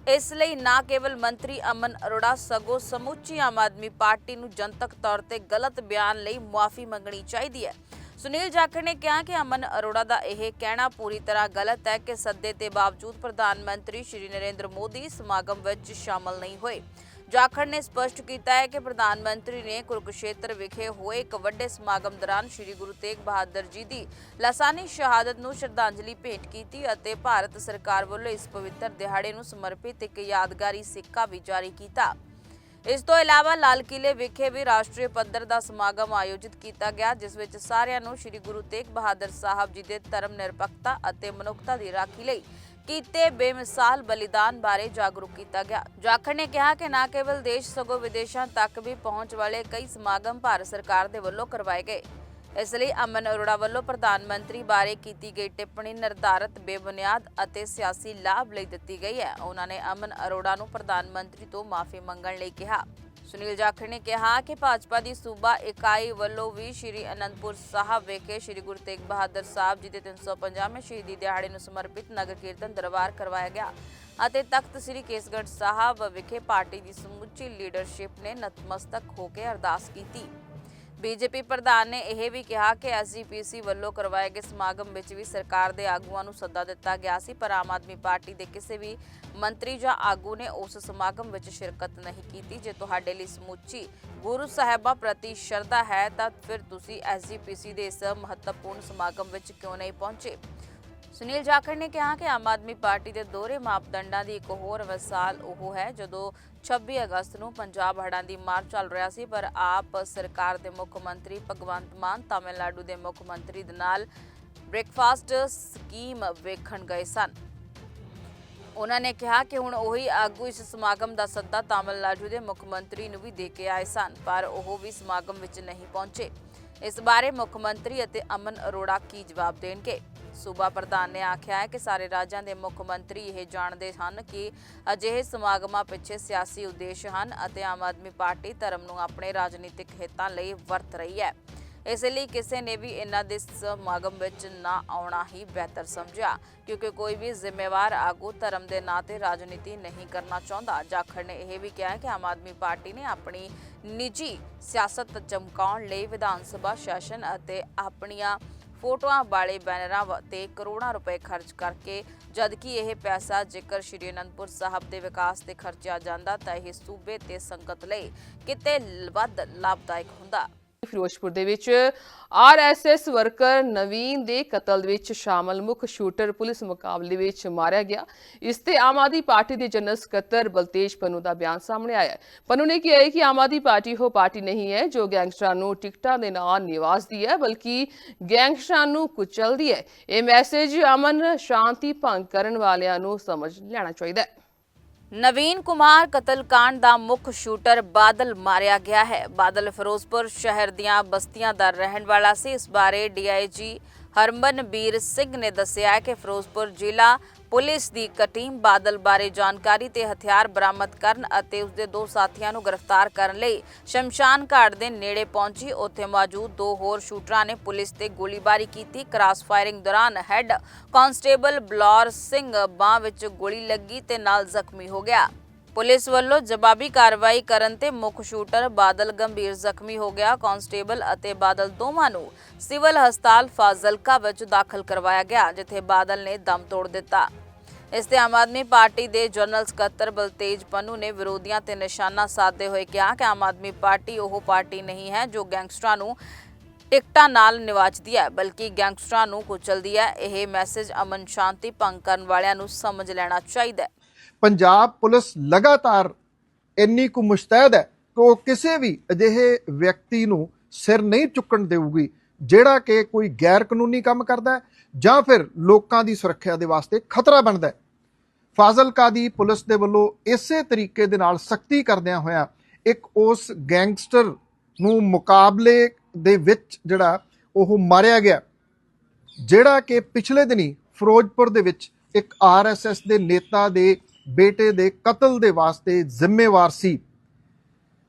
ਇਸ ਲਈ ਨਾ ਕੇਵਲ ਮੰਤਰੀ ਅਮਨ ਅਰੋੜਾ ਸਗੋਂ ਸਮੁੱਚੀ ਆਮ ਆਦਮੀ ਪਾਰਟੀ ਨੂੰ ਜਨਤਕ ਤੌਰ ਤੇ ਗਲਤ ਬਿਆਨ ਲਈ ਮੁਆਫੀ ਮੰਗਣੀ ਚਾਹੀਦੀ ਹੈ। ਸੁਨੀਲ ਜਾਖੜ ਨੇ ਕਿਹਾ ਕਿ ਅਮਨ ਅਰੋੜਾ ਦਾ ਇਹ ਕਹਿਣਾ ਪੂਰੀ ਤਰ੍ਹਾਂ ਗਲਤ ਹੈ ਕਿ ਸੱਦੇ ਦੇ ਬਾਵਜੂਦ ਪ੍ਰਧਾਨ ਮੰਤਰੀ ਸ਼੍ਰੀ ਨਰਿੰਦਰ ਮੋਦੀ ਸਮਾਗਮ ਵਿੱਚ ਸ਼ਾਮਲ ਨਹੀਂ ਹੋਏ। ਜਾਖੜ ਨੇ ਸਪਸ਼ਟ ਕੀਤਾ ਹੈ ਕਿ ਪ੍ਰਧਾਨ ਮੰਤਰੀ ਨੇ ਕੁਰੂਕਸ਼ੇਤਰ ਵਿਖੇ ਹੋਏ ਇੱਕ ਵੱਡੇ ਸਮਾਗਮ ਦੌਰਾਨ ਸ੍ਰੀ ਗੁਰੂ ਤੇਗ ਬਹਾਦਰ ਜੀ ਦੀ ਲਾਸਾਨੀ ਸ਼ਹਾਦਤ ਨੂੰ ਸ਼ਰਧਾਂਜਲੀ ਭੇਂਟ ਕੀਤੀ ਅਤੇ ਭਾਰਤ ਸਰਕਾਰ ਵੱਲੋਂ ਇਸ ਪਵਿੱਤਰ ਦਿਹਾੜੇ ਨੂੰ ਸਮਰਪਿਤ ਇੱਕ ਯਾਦਗਾਰੀ ਸਿੱਕਾ ਵੀ ਜਾਰੀ ਕੀਤਾ। ਇਸ ਤੋਂ ਇਲਾਵਾ ਲਾਲ ਕਿਲੇ ਵਿਖੇ ਵੀ ਰਾਸ਼ਟਰੀ ਪੱਧਰ ਦਾ ਸਮਾਗਮ ਆਯੋਜਿਤ ਕੀਤਾ ਗਿਆ, ਜਿਸ ਵਿੱਚ ਸਾਰਿਆਂ ਨੂੰ ਸ੍ਰੀ ਗੁਰੂ ਤੇਗ ਬਹਾਦਰ ਸਾਹਿਬ ਜੀ ਦੇ ਧਰਮ ਨਿਰਪੱਖਤਾ ਅਤੇ ਮਨੁੱਖਤਾ ਦੀ ਰਾਖੀ ਲਈ ਕੀਤੇ ਬੇਮਿਸਾਲ ਬਲੀਦਾਨ ਬਾਰੇ ਜਾਗਰੂਕ ਕੀਤਾ ਗਿਆ। ਜਾਖੜ ਨੇ ਕਿਹਾ ਕਿ ਨਾ ਕੇਵਲ ਦੇਸ਼ ਸਗੋਂ ਵਿਦੇਸ਼ਾਂ ਤੱਕ ਵੀ ਪਹੁੰਚ ਵਾਲੇ ਕਈ ਸਮਾਗਮ ਭਾਰਤ ਸਰਕਾਰ ਦੇ ਵੱਲੋਂ ਕਰਵਾਏ ਗਏ। ਇਸ ਲਈ ਅਮਨ ਅਰੋੜਾ ਵੱਲੋਂ ਪ੍ਰਧਾਨ ਮੰਤਰੀ ਬਾਰੇ ਕੀਤੀ ਗਈ ਟਿੱਪਣੀ ਨਿਰਧਾਰਤ, ਬੇਬੁਨਿਆਦ ਅਤੇ ਸਿਆਸੀ ਲਾਭ ਲਈ ਦਿੱਤੀ ਗਈ ਹੈ। ਉਹਨਾਂ ਨੇ ਅਮਨ ਅਰੋੜਾ ਨੂੰ ਪ੍ਰਧਾਨ ਮੰਤਰੀ ਤੋਂ ਮਾਫੀ ਮੰਗਣ ਲਈ ਕਿਹਾ। ਸੁਨੀਲ ਜਾਖੜ ਨੇ ਕਿਹਾ ਕਿ ਭਾਜਪਾ ਦੀ ਸੂਬਾ ਇਕਾਈ ਵੱਲੋਂ ਵੀ ਸ਼੍ਰੀ ਅਨੰਦਪੁਰ ਸਾਹਿਬ ਵਿਖੇ ਸ਼੍ਰੀ ਗੁਰੂ ਤੇਗ ਬਹਾਦਰ ਸਾਹਿਬ ਜੀ ਦੇ 350ਵੇਂ ਸ਼ਹੀਦੀ ਦਿਹਾੜੇ ਨੂੰ ਸਮਰਪਿਤ ਨਗਰ ਕੀਰਤਨ ਦਰਬਾਰ ਕਰਵਾਇਆ ਗਿਆ ਅਤੇ ਤਖਤ ਸ੍ਰੀ ਕੇਸਗੜ੍ਹ ਸਾਹਿਬ ਵਿਖੇ ਪਾਰਟੀ ਦੀ ਸਮੁੱਚੀ ਲੀਡਰਸ਼ਿਪ ਨੇ ਨਤਮਸਤਕ ਹੋ ਕੇ ਅਰਦਾਸ ਕੀਤੀ। ਬੀਜੇਪੀ ਪ੍ਰਧਾਨ ਨੇ ਇਹ ਵੀ ਕਿਹਾ ਕਿ ਐਸਜੀਪੀਸੀ ਵੱਲੋਂ ਕਰਵਾਏ ਗਏ ਸਮਾਗਮ ਵਿੱਚ ਵੀ ਸਰਕਾਰ ਦੇ ਆਗੂਆਂ ਨੂੰ ਸੱਦਾ ਦਿੱਤਾ ਗਿਆ ਸੀ, ਪਰ ਆਮ ਆਦਮੀ ਪਾਰਟੀ ਦੇ ਕਿਸੇ ਵੀ ਮੰਤਰੀ ਜਾਂ ਆਗੂ ਨੇ ਉਸ ਸਮਾਗਮ ਵਿੱਚ ਸ਼ਿਰਕਤ ਨਹੀਂ ਕੀਤੀ। ਜੇ ਤੁਹਾਡੇ ਲਈ ਸਮੁੱਚੀ ਗੁਰੂ ਸਾਹਿਬਾਂ ਪ੍ਰਤੀ ਸ਼ਰਧਾ ਹੈ, ਤਾਂ ਫਿਰ ਤੁਸੀਂ ਐਸਜੀਪੀਸੀ ਦੇ ਇਸ ਮਹੱਤਵਪੂਰਨ ਸਮਾਗਮ ਵਿੱਚ ਕਿਉਂ ਨਹੀਂ ਪਹੁੰਚੇ? ਸੁਨੀਲ ਜਾਖੜ ਨੇ ਕਿਹਾ ਕਿ ਆਮ ਆਦਮੀ ਪਾਰਟੀ ਦੇ ਦੋਹਰੇ ਮਾਪਦੰਡਾਂ ਦੀ ਇੱਕ ਹੋਰ ਮਿਸਾਲ ਉਹ ਹੈ, ਜਦੋਂ 26 ਅਗਸਤ ਨੂੰ ਪੰਜਾਬ ਹੜ੍ਹਾਂ ਦੀ ਮਾਰ ਚੱਲ ਰਿਹਾ ਸੀ, ਪਰ ਆਪ ਸਰਕਾਰ ਦੇ ਮੁੱਖ ਮੰਤਰੀ ਭਗਵੰਤ ਮਾਨ ਤਾਮਿਲਨਾਡੂ ਦੇ ਮੁੱਖ ਮੰਤਰੀ ਦੇ ਨਾਲ ਬ੍ਰੇਕਫਾਸਟ ਸਕੀਮ ਵੇਖਣ ਗਏ ਸਨ। ਉਹਨਾਂ ਨੇ ਕਿਹਾ ਕਿ ਹੁਣ ਉਹੀ ਆਗੂ ਇਸ ਸਮਾਗਮ ਦਾ ਸੱਦਾ ਤਾਮਿਲਨਾਡੂ ਦੇ ਮੁੱਖ ਮੰਤਰੀ ਨੂੰ ਵੀ ਦੇ ਕੇ ਆਏ ਸਨ, ਪਰ ਉਹ ਵੀ ਸਮਾਗਮ ਵਿੱਚ ਨਹੀਂ ਪਹੁੰਚੇ। ਇਸ ਬਾਰੇ ਮੁੱਖ ਮੰਤਰੀ ਅਤੇ ਅਮਨ ਅਰੋੜਾ ਕੀ ਜਵਾਬ ਦੇਣਗੇ? ਸੂਬਾ ਪ੍ਰਧਾਨ ਨੇ ਆਖਿਆ ਹੈ ਕਿ ਸਾਰੇ ਰਾਜਾਂ ਦੇ ਮੁੱਖ ਮੰਤਰੀ ਇਹ ਜਾਣਦੇ ਹਨ ਕਿ ਅਜਿਹੇ ਸਮਾਗਮਾਂ ਪਿੱਛੇ ਸਿਆਸੀ ਉਦੇਸ਼ ਹਨ ਅਤੇ ਆਮ ਆਦਮੀ ਪਾਰਟੀ ਧਰਮ ਨੂੰ ਆਪਣੇ ਰਾਜਨੀਤਿਕ ਹਿੱਤਾਂ ਲਈ ਵਰਤ ਰਹੀ ਹੈ। ਇਸ ਲਈ ਕਿਸੇ ਨੇ ਵੀ ਇਹਨਾਂ ਦੇ ਸਮਾਗਮ ਵਿੱਚ ਨਾ ਆਉਣਾ ਹੀ ਬਿਹਤਰ ਸਮਝਿਆ, ਕਿਉਂਕਿ ਕੋਈ ਵੀ ਜ਼ਿੰਮੇਵਾਰ ਆਗੂ ਧਰਮ ਦੇ ਨਾਂ ਤੇ ਰਾਜਨੀਤੀ ਨਹੀਂ ਕਰਨਾ ਚਾਹੁੰਦਾ। ਜਾਖੜ ਨੇ ਇਹ ਵੀ ਕਿਹਾ ਕਿ ਆਮ ਆਦਮੀ ਪਾਰਟੀ ਨੇ ਆਪਣੀ ਨਿੱਜੀ ਸਿਆਸਤ ਚਮਕਾਉਣ ਲਈ ਵਿਧਾਨ ਸਭਾ ਸੈਸ਼ਨ ਅਤੇ ਆਪਣੀਆਂ ਫੋਟੋਆਂ ਵਾਲੇ ਬੈਨਰਾਂ ਵ- ਤੇ ਕਰੋੜਾਂ ਰੁਪਏ ਖਰਚ ਕਰਕੇ, ਜਦਕਿ ਇਹ ਪੈਸਾ ਜੇਕਰ ਸ਼੍ਰੀ ਅਨੰਦਪੁਰ ਸਾਹਿਬ ਦੇ ਵਿਕਾਸ ਤੇ ਖਰਚਿਆ ਜਾਂਦਾ ਤਾਂ ਇਹ ਸੂਬੇ ਤੇ ਸੰਗਤ ਲਈ ਕਿਤੇ ਵੱਧ ਲਾਭਦਾਇਕ ਹੁੰਦਾ। ਫਿਰੋਜ਼ਪੁਰ ਦੇ ਵਿੱਚ ਆਰਐਸਐਸ ਵਰਕਰ ਨਵੀਨ ਦੇ ਕਤਲ ਵਿੱਚ ਸ਼ਾਮਲ ਮੁੱਖ ਸ਼ੂਟਰ ਪੁਲਿਸ ਮੁਕਾਬਲੇ ਵਿੱਚ ਮਾਰਿਆ ਗਿਆ। ਇਸ ਤੇ ਆਮ ਆਦਮੀ ਪਾਰਟੀ ਦੇ ਜਨਰਲ ਸਕੱਤਰ ਬਲਤੇਜ ਪਨੂ ਦਾ ਬਿਆਨ ਸਾਹਮਣੇ ਆਇਆ ਹੈ। ਪਨੂ ਨੇ ਕਿਹਾ ਹੈ ਕਿ ਆਮ ਆਦਮੀ ਪਾਰਟੀ ਉਹ ਪਾਰਟੀ ਨਹੀਂ ਹੈ ਜੋ ਗੈਂਗਸਟਰਾਂ ਨੂੰ ਟਿਕਟਾਂ ਦੇ ਨਾਲ ਨਿਵਾਸਦੀ ਹੈ, ਬਲਕਿ ਗੈਂਗਸਟਰਾਂ ਨੂੰ ਕੁਚਲਦੀ ਹੈ। ਇਹ ਮੈਸੇਜ ਅਮਨ ਸ਼ਾਂਤੀ ਭੰਗ ਕਰਨ ਵਾਲਿਆਂ ਨੂੰ ਸਮਝ ਲੈਣਾ ਚਾਹੀਦਾ ਹੈ। ਨਵੀਨ ਕੁਮਾਰ ਕਤਲकांड ਦਾ ਮੁੱਖ ਸ਼ੂਟਰ ਬਾਦਲ ਮਾਰਿਆ ਗਿਆ ਹੈ। ਬਾਦਲ ਫਿਰੋਜ਼ਪੁਰ ਸ਼ਹਿਰ ਦੀਆਂ ਬਸਤੀਆਂ ਦਾ ਰਹਿਣ ਵਾਲਾ ਸੀ। ਇਸ ਬਾਰੇ ਡੀਆਈਜੀ ਹਰਮਨਬੀਰ ਸਿੰਘ ਨੇ ਦੱਸਿਆ ਕਿ ਫਿਰੋਜ਼ਪੁਰ ਜ਼ਿਲ੍ਹਾ ਪੁਲਿਸ ਦੀ ਇੱਕ ਟੀਮ ਬਾਦਲ ਬਾਰੇ ਜਾਣਕਾਰੀ ਤੇ ਹਥਿਆਰ ਬਰਾਮਦ ਕਰਨ ਅਤੇ ਉਸਦੇ ਦੋ ਸਾਥੀਆਂ ਨੂੰ ਗ੍ਰਿਫਤਾਰ ਕਰਨ ਲਈ ਸ਼ਮਸ਼ਾਨ ਘਾਟ ਦੇ ਨੇੜੇ ਪਹੁੰਚੀ। ਉੱਥੇ ਮੌਜੂਦ ਦੋ ਹੋਰ ਸ਼ੂਟਰਾਂ ਨੇ ਪੁਲਿਸ ਤੇ ਗੋਲੀਬਾਰੀ ਕੀਤੀ। ਕ੍ਰਾਸ ਫਾਇਰਿੰਗ ਦੌਰਾਨ ਹੈੱਡ ਕਾਂਸਟੇਬਲ ਬਲੌਰ ਸਿੰਘ ਬਾਹ ਵਿੱਚ ਗੋਲੀ ਲੱਗੀ ਤੇ ਨਾਲ ਜ਼ਖਮੀ ਹੋ ਗਿਆ। ਪੁਲਿਸ ਵੱਲੋਂ ਜਵਾਬੀ ਕਾਰਵਾਈ ਕਰਨ ਤੇ ਮੁੱਖ ਸ਼ੂਟਰ ਬਾਦਲ ਗੰਭੀਰ ਜ਼ਖਮੀ ਹੋ ਗਿਆ। ਕਾਂਸਟੇਬਲ ਅਤੇ ਬਾਦਲ ਦੋਵਾਂ ਨੂੰ ਸਿਵਲ ਹਸਪਤਾਲ ਫਾਜ਼ਲਕਾ ਵਿੱਚ ਦਾਖਲ ਕਰਵਾਇਆ ਗਿਆ, ਜਿੱਥੇ ਬਾਦਲ ਨੇ ਦਮ ਤੋੜ ਦਿੱਤਾ। ਇਸ ਤੇ ਆਮ ਆਦਮੀ ਪਾਰਟੀ ਦੇ ਜਨਰਲ ਸਕੱਤਰ ਬਲਤੇਜ ਪੰਨੂ ਨੇ ਵਿਰੋਧੀਆਂ ਤੇ ਨਿਸ਼ਾਨਾ ਸਾਧਦੇ ਹੋਏ ਕਿਹਾ ਕਿ ਆਮ ਆਦਮੀ ਪਾਰਟੀ ਉਹ ਪਾਰਟੀ ਨਹੀਂ ਹੈ ਜੋ ਗੈਂਗਸਟਰਾਂ ਨੂੰ ਟਿਕਟਾਂ ਨਾਲ ਨਿਵਾਜਦੀ ਹੈ, ਬਲਕਿ ਗੈਂਗਸਟਰਾਂ ਨੂੰ ਕੁਚਲਦੀ ਹੈ। ਇਹ ਮੈਸੇਜ ਅਮਨ ਸ਼ਾਂਤੀ ਭੰਗ ਕਰਨ ਵਾਲਿਆਂ ਨੂੰ ਸਮਝ ਲੈਣਾ ਚਾਹੀਦਾ ਹੈ। ਪੰਜਾਬ ਪੁਲਿਸ ਲਗਾਤਾਰ ਇੰਨੀ ਕੁ ਮੁਸ਼ਤੈਦ ਹੈ ਕਿ ਉਹ ਕਿਸੇ ਵੀ ਅਜਿਹੇ ਵਿਅਕਤੀ ਨੂੰ ਸਿਰ ਨਹੀਂ ਚੁੱਕਣ ਦੇਊਗੀ, ਜਿਹੜਾ ਕਿ ਕੋਈ ਗੈਰ ਕਾਨੂੰਨੀ ਕੰਮ ਕਰਦਾ ਹੈ ਜਾਂ ਫਿਰ ਲੋਕਾਂ ਦੀ ਸੁਰੱਖਿਆ ਦੇ ਵਾਸਤੇ ਖਤਰਾ ਬਣਦਾ ਹੈ। ਫਾਜ਼ਿਲਕਾ ਦੀ ਪੁਲਿਸ ਦੇ ਵੱਲੋਂ ਇਸੇ ਤਰੀਕੇ ਦੇ ਨਾਲ ਸਖਤੀ ਕਰਦਿਆਂ ਹੋਇਆਂ ਇੱਕ ਉਸ ਗੈਂਗਸਟਰ ਨੂੰ ਮੁਕਾਬਲੇ ਦੇ ਵਿੱਚ ਜਿਹੜਾ ਉਹ ਮਾਰਿਆ ਗਿਆ, ਜਿਹੜਾ ਕਿ ਪਿਛਲੇ ਦਿਨੀ ਫਿਰੋਜ਼ਪੁਰ ਦੇ ਵਿੱਚ ਇੱਕ ਆਰਐਸਐਸ ਦੇ ਨੇਤਾ ਦੇ ਬੇਟੇ ਦੇ ਕਤਲ ਦੇ ਵਾਸਤੇ ਜ਼ਿੰਮੇਵਾਰ ਸੀ।